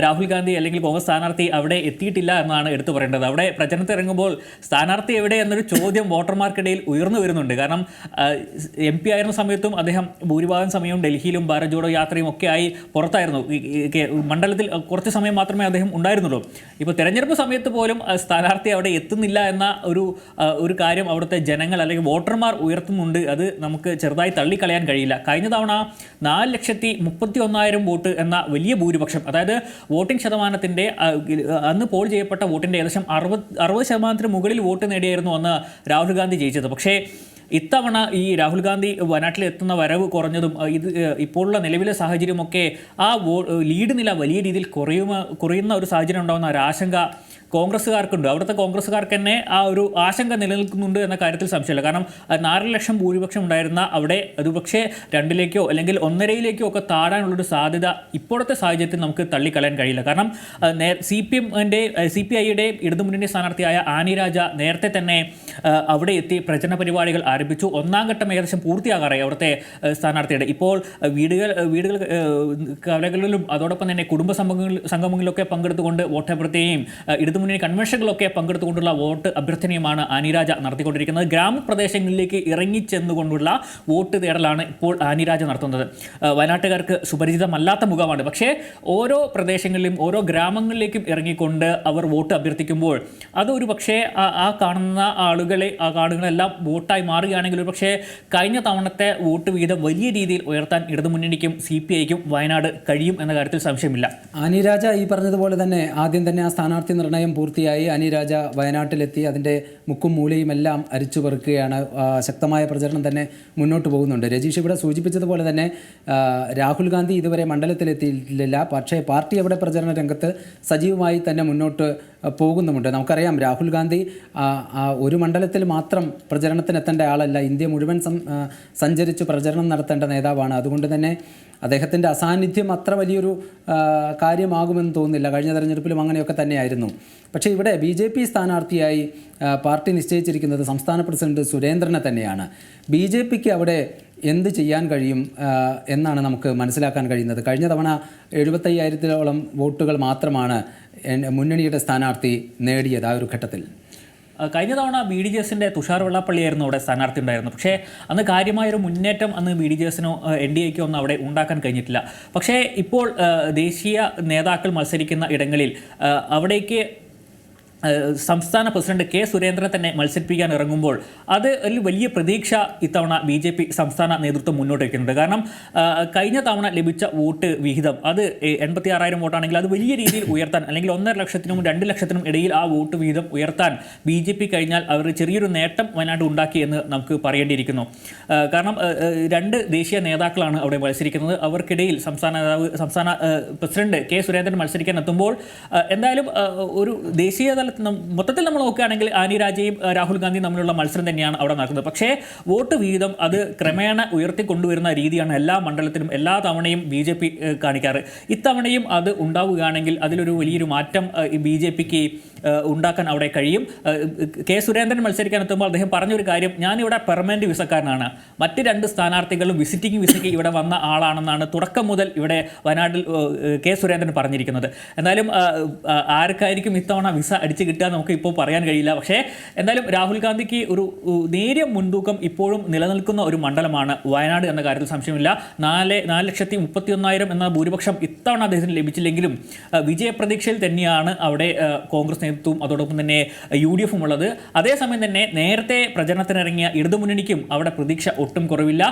രാഹുൽ ഗാന്ധി അല്ലെങ്കിൽ കോൺഗ്രസ് സ്ഥാനാർത്ഥി അവിടെ എത്തിയിട്ടില്ല എന്നാണ് എടുത്തു പറയേണ്ടത്. അവിടെ പ്രചരണത്തിൽ ഇറങ്ങുമ്പോൾ സ്ഥാനാർത്ഥി എവിടെ എന്നൊരു ചോദ്യം വോട്ടർമാർക്കിടയിൽ ഉയർന്നു വരുന്നുണ്ട്. കാരണം എം പി ആയിരുന്ന സമയത്തും അദ്ദേഹം ഭൂരിഭാഗം സമയവും ഡൽഹിയിലും ഭാരത് ജോഡോ യാത്രയും ഒക്കെ ആയി പുറത്തായിരുന്നു. മണ്ഡലത്തിൽ കുറച്ച് സമയം മാത്രമേ അദ്ദേഹം ഉണ്ടായിരുന്നുള്ളൂ. ഇപ്പോൾ തെരഞ്ഞെടുപ്പ് സമയത്ത് പോലും സ്ഥാനാർത്ഥി അവിടെ എത്തുന്നില്ല എന്ന ഒരു ഒരു കാര്യം അവിടുത്തെ ജനങ്ങൾ അല്ലെങ്കിൽ വോട്ടർമാർ ഉയർത്തുന്നുണ്ട്. അത് നമുക്ക് ചെറുതായി തള്ളിക്കളയാൻ കഴിയില്ല. കഴിഞ്ഞ തവണ നാല് ലക്ഷത്തി മുപ്പത്തി ഒന്നായിരം വോട്ട് എന്ന വലിയ ഭൂരിപക്ഷം അതായത് വോട്ടിംഗ് ശതമാനത്തിന്റെ അന്ന് പോൾ ചെയ്യപ്പെട്ട വോട്ടിന്റെ ഏകദേശം അറുപത് അറുപത് ശതമാനത്തിന് മുകളിൽ വോട്ട് നേടിയായിരുന്നു അന്ന് രാഹുൽ ഗാന്ധി ജയിച്ചത്. പക്ഷേ ഇത്തവണ ഈ രാഹുൽ ഗാന്ധി വയനാട്ടിൽ എത്തുന്ന വരവ് കുറഞ്ഞതും ഇത് ഇപ്പോഴുള്ള നിലവിലെ സാഹചര്യമൊക്കെ ആ വോ ലീഡ് നില വലിയ രീതിയിൽ കുറയുമ കുറയുന്ന ഒരു സാഹചര്യം ഉണ്ടാകുന്ന ഒരു ആശങ്ക കോൺഗ്രസ്സുകാർക്കുണ്ട്. അവിടുത്തെ കോൺഗ്രസ്സുകാർക്ക് തന്നെ ആ ഒരു ആശങ്ക നിലനിൽക്കുന്നുണ്ട് എന്ന കാര്യത്തിൽ സംശയമില്ല. കാരണം നാല് ലക്ഷം ഭൂരിപക്ഷം ഉണ്ടായിരുന്ന അവിടെ അത് രണ്ടിലേക്കോ അല്ലെങ്കിൽ ഒന്നരയിലേക്കോ ഒക്കെ താഴാനുള്ളൊരു സാധ്യത ഇപ്പോഴത്തെ സാഹചര്യത്തിൽ നമുക്ക് തള്ളിക്കളയാൻ കഴിയില്ല. കാരണം സി പി എമ്മിന്റെ സി പി ഐയുടെ ഇടതുമുന്നണി സ്ഥാനാർത്ഥിയായ ആനി രാജ നേരത്തെ തന്നെ അവിടെ എത്തി പ്രചരണ പരിപാടികൾ ആരംഭിച്ചു. ഒന്നാം ഘട്ടം ഏകദേശം പൂർത്തിയാകാറായി അവിടുത്തെ സ്ഥാനാർത്ഥിയുടെ. ഇപ്പോൾ വീടുകൾ വീടുകൾ കവലകളിലും അതോടൊപ്പം തന്നെ കുടുംബ സംഘങ്ങളിൽ സംഗമങ്ങളിലൊക്കെ പങ്കെടുത്തുകൊണ്ട് ആ, ഇടതു ഇടതുമുന്നണി കൺവെൻഷനുകളൊക്കെ പങ്കെടുത്തുകൊണ്ടുള്ള വോട്ട് അഭ്യർത്ഥനയുമാണ് ആനിരാജ നടത്തിക്കൊണ്ടിരിക്കുന്നത്. ഗ്രാമപ്രദേശങ്ങളിലേക്ക് ഇറങ്ങിച്ചെന്നുകൊണ്ടുള്ള വോട്ട് തേടലാണ് ഇപ്പോൾ ആനിരാജ നടത്തുന്നത്. വയനാട്ടുകാർക്ക് സുപരിചിതമല്ലാത്ത മുഖമാണ്. പക്ഷേ ഓരോ പ്രദേശങ്ങളിലും ഓരോ ഗ്രാമങ്ങളിലേക്കും ഇറങ്ങിക്കൊണ്ട് അവർ വോട്ട് അഭ്യർത്ഥിക്കുമ്പോൾ അതൊരു പക്ഷേ ആ- കാണുന്ന ആളുകളെ ആ ആളുകളെല്ലാം വോട്ടായി മാറുകയാണെങ്കിൽ ഒരു പക്ഷേ കഴിഞ്ഞ തവണത്തെ വോട്ട് വീതം വലിയ രീതിയിൽ ഉയർത്താൻ ഇടതുമുന്നണിക്കും സി പി ഐക്കും വയനാട് കഴിയും എന്ന കാര്യത്തിൽ സംശയമില്ല. അനിരാജ ഈ പറഞ്ഞതുപോലെ തന്നെ ആദ്യം തന്നെ ആ സ്ഥാനാർത്ഥി നിർണയം പൂർത്തിയായി അനിരാജ വയനാട്ടിലെത്തി. അതിന്റെ മുക്കും മൂലയും എല്ലാം അരിച്ചു പെറുക്കുകയാണ്. ശക്തമായ പ്രചരണം തന്നെ മുന്നോട്ട് പോകുന്നുണ്ട്. രജീഷ് ഇവിടെ സൂചിപ്പിച്ചതുപോലെ തന്നെ രാഹുൽ ഗാന്ധി ഇതുവരെ മണ്ഡലത്തിലെത്തിയിട്ടില്ല. പക്ഷേ പാർട്ടി അവിടെ പ്രചരണ രംഗത്ത് സജീവമായി തന്നെ മുന്നോട്ട് പോകുന്നുമുണ്ട്. നമുക്കറിയാം രാഹുൽ ഗാന്ധി ഒരു മണ്ഡലത്തിൽ മാത്രം പ്രചരണത്തിനെത്തേണ്ട ആളല്ല. ഇന്ത്യ മുഴുവൻ സഞ്ചരിച്ച് പ്രചരണം നടത്തേണ്ട നേതാവാണ്. അതുകൊണ്ട് തന്നെ അദ്ദേഹത്തിന്റെ അസാന്നിധ്യം അത്ര വലിയൊരു കാര്യമാകുമെന്ന് തോന്നുന്നില്ല. കഴിഞ്ഞ തെരഞ്ഞെടുപ്പിലും അങ്ങനെയൊക്കെ തന്നെയായിരുന്നു. പക്ഷേ ഇവിടെ ബി ജെ പി സ്ഥാനാർത്ഥിയായി പാർട്ടി നിശ്ചയിച്ചിരിക്കുന്നത് സംസ്ഥാന പ്രസിഡന്റ് സുരേന്ദ്രനെ തന്നെയാണ്. ബി ജെ പിക്ക് അവിടെ എന്ത് ചെയ്യാൻ കഴിയും എന്നാണ് നമുക്ക് മനസ്സിലാക്കാൻ കഴിയുന്നത്. കഴിഞ്ഞ തവണ എഴുപത്തയ്യായിരത്തിലോളം വോട്ടുകൾ മാത്രമാണ് മുന്നണിയുടെ സ്ഥാനാർത്ഥി നേടിയത് ആ ഒരു ഘട്ടത്തിൽ. കഴിഞ്ഞ തവണ ബി ഡി ജെ എസിന്റെ തുഷാർ വെള്ളാപ്പള്ളിയായിരുന്നു അവിടെ സ്ഥാനാർത്ഥി ഉണ്ടായിരുന്നു പക്ഷേ അന്ന് കാര്യമായൊരു മുന്നേറ്റം അന്ന് ബി ഡി ജെ എസിനോ എൻ ഡി എക്കോ ഒന്നും അവിടെ ഉണ്ടാക്കാൻ കഴിഞ്ഞിട്ടില്ല. പക്ഷേ ഇപ്പോൾ ദേശീയ നേതാക്കൾ മത്സരിക്കുന്ന ഇടങ്ങളിൽ അവിടേക്ക് സംസ്ഥാന പ്രസിഡന്റ് കെ സുരേന്ദ്രനെ തന്നെ മത്സരിപ്പിക്കാൻ ഇറങ്ങുമ്പോൾ അത് ഒരു വലിയ പ്രതീക്ഷ ഇത്തവണ ബി ജെ പി സംസ്ഥാന നേതൃത്വം മുന്നോട്ട് വയ്ക്കുന്നുണ്ട്. കാരണം കഴിഞ്ഞ തവണ ലഭിച്ച വോട്ട് വിഹിതം അത് എൺപത്തി ആറായിരം വോട്ടാണെങ്കിൽ അത് വലിയ രീതിയിൽ ഉയർത്താൻ അല്ലെങ്കിൽ ഒന്നര ലക്ഷത്തിനും രണ്ട് ലക്ഷത്തിനും ഇടയിൽ ആ വോട്ട് വിഹിതം ഉയർത്താൻ ബി ജെ പി കഴിഞ്ഞാൽ അവർ ചെറിയൊരു നേട്ടം വയനാട് ഉണ്ടാക്കി എന്ന് നമുക്ക് പറയേണ്ടിയിരിക്കുന്നു. കാരണം രണ്ട് ദേശീയ നേതാക്കളാണ് അവിടെ മത്സരിക്കുന്നത്. അവർക്കിടയിൽ സംസ്ഥാന നേതാവ് സംസ്ഥാന പ്രസിഡന്റ് കെ സുരേന്ദ്രൻ മത്സരിക്കാൻ എത്തുമ്പോൾ എന്തായാലും ഒരു ദേശീയ മൊത്തത്തിൽ നമ്മൾ നോക്കുകയാണെങ്കിൽ ആനി രാജയും രാഹുൽ ഗാന്ധിയും തമ്മിലുള്ള മത്സരം തന്നെയാണ് അവിടെ നടക്കുന്നത്. പക്ഷേ വോട്ട് വിഹിതം അത് ക്രമേണ ഉയർത്തിക്കൊണ്ടുവരുന്ന രീതിയാണ് എല്ലാ മണ്ഡലത്തിലും എല്ലാ തവണയും ബി ജെ പി കാണിക്കാറ്. ഇത്തവണയും അത് ഉണ്ടാവുകയാണെങ്കിൽ അതിലൊരു വലിയൊരു മാറ്റം ബി ജെ പിക്ക് ഉണ്ടാക്കാൻ അവിടെ കഴിയും. കെ സുരേന്ദ്രൻ മത്സരിക്കാൻ എത്തുമ്പോൾ അദ്ദേഹം പറഞ്ഞൊരു കാര്യം ഞാനിവിടെ പെർമനന്റ് വിസക്കാരനാണ്. മറ്റ് രണ്ട് സ്ഥാനാർത്ഥികളും വിസിറ്റിംഗ് വിസയ്ക്ക് ഇവിടെ വന്ന ആളാണെന്നാണ് തുടക്കം മുതൽ ഇവിടെ വയനാട്ടിൽ കെ സുരേന്ദ്രൻ പറഞ്ഞിരിക്കുന്നത്. ആ, ആർക്കായിരിക്കും ഇത്തവണ വിസ അടിച്ചു കിട്ടുക നമുക്ക് ഇപ്പോൾ പറയാൻ കഴിയില്ല. പക്ഷേ എന്തായാലും രാഹുൽ ഗാന്ധിക്ക് ഒരു നേരിയ മുൻതൂക്കം ഇപ്പോഴും നിലനിൽക്കുന്ന ഒരു മണ്ഡലമാണ് വയനാട് എന്ന കാര്യത്തിൽ സംശയമില്ല. നാല് നാല് ലക്ഷത്തി മുപ്പത്തി ഒന്നായിരം എന്ന ഭൂരിപക്ഷം ഇത്തവണ അദ്ദേഹത്തിന് ലഭിച്ചില്ലെങ്കിലും വിജയപ്രതീക്ഷയിൽ തന്നെയാണ് അവിടെ കോൺഗ്രസ് നേതൃത്വവും അതോടൊപ്പം തന്നെ യു ഡി എഫും ഉള്ളത്. അതേസമയം തന്നെ നേരത്തെ പ്രചരണത്തിനിറങ്ങിയ ഇടതുമുന്നണിക്കും അവിടെ പ്രതീക്ഷ ഒട്ടും കുറവില്ല.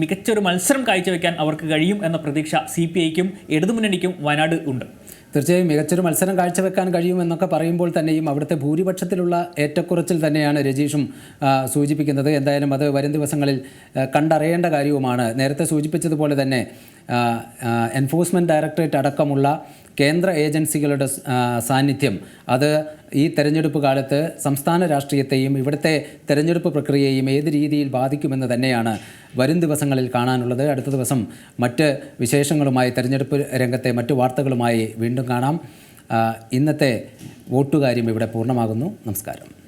മികച്ചൊരു മത്സരം കാഴ്ചവെക്കാൻ അവർക്ക് കഴിയും എന്ന പ്രതീക്ഷ സി പി ഐക്കും ഇടതുമുന്നണിക്കും വയനാട് ഉണ്ട്. തീർച്ചയായും മികച്ചൊരു മത്സരം കാഴ്ചവെക്കാൻ കഴിയുമെന്നൊക്കെ പറയുമ്പോൾ തന്നെയും അവിടുത്തെ ഭൂരിപക്ഷത്തിലുള്ള ഏറ്റക്കുറച്ചിൽ തന്നെയാണ് രജീഷും സൂചിപ്പിക്കുന്നത്. എന്തായാലും അത് വരും ദിവസങ്ങളിൽ കണ്ടറിയേണ്ട കാര്യവുമാണ്. നേരത്തെ സൂചിപ്പിച്ചതുപോലെ തന്നെ എൻഫോഴ്സ്മെന്റ് ഡയറക്ടറേറ്റ് അടക്കമുള്ള കേന്ദ്ര ഏജൻസികളുടെ സാന്നിധ്യം. അത് ഈ തെരഞ്ഞെടുപ്പ് കാലത്ത് സംസ്ഥാന രാഷ്ട്രീയത്തെയും ഇവിടുത്തെ തെരഞ്ഞെടുപ്പ് പ്രക്രിയയെയും ഏത് രീതിയിൽ ബാധിക്കുമെന്ന് തന്നെയാണ് വരും ദിവസങ്ങളിൽ കാണാനുള്ളത്. അടുത്ത ദിവസം മറ്റ് വിശേഷങ്ങളുമായി തെരഞ്ഞെടുപ്പ് രംഗത്തെ മറ്റു വാർത്തകളുമായി വീണ്ടും കാണാം. ഇന്നത്തെ വോട്ടുകാര്യം ഇവിടെ പൂർണമാകുന്നു. നമസ്കാരം.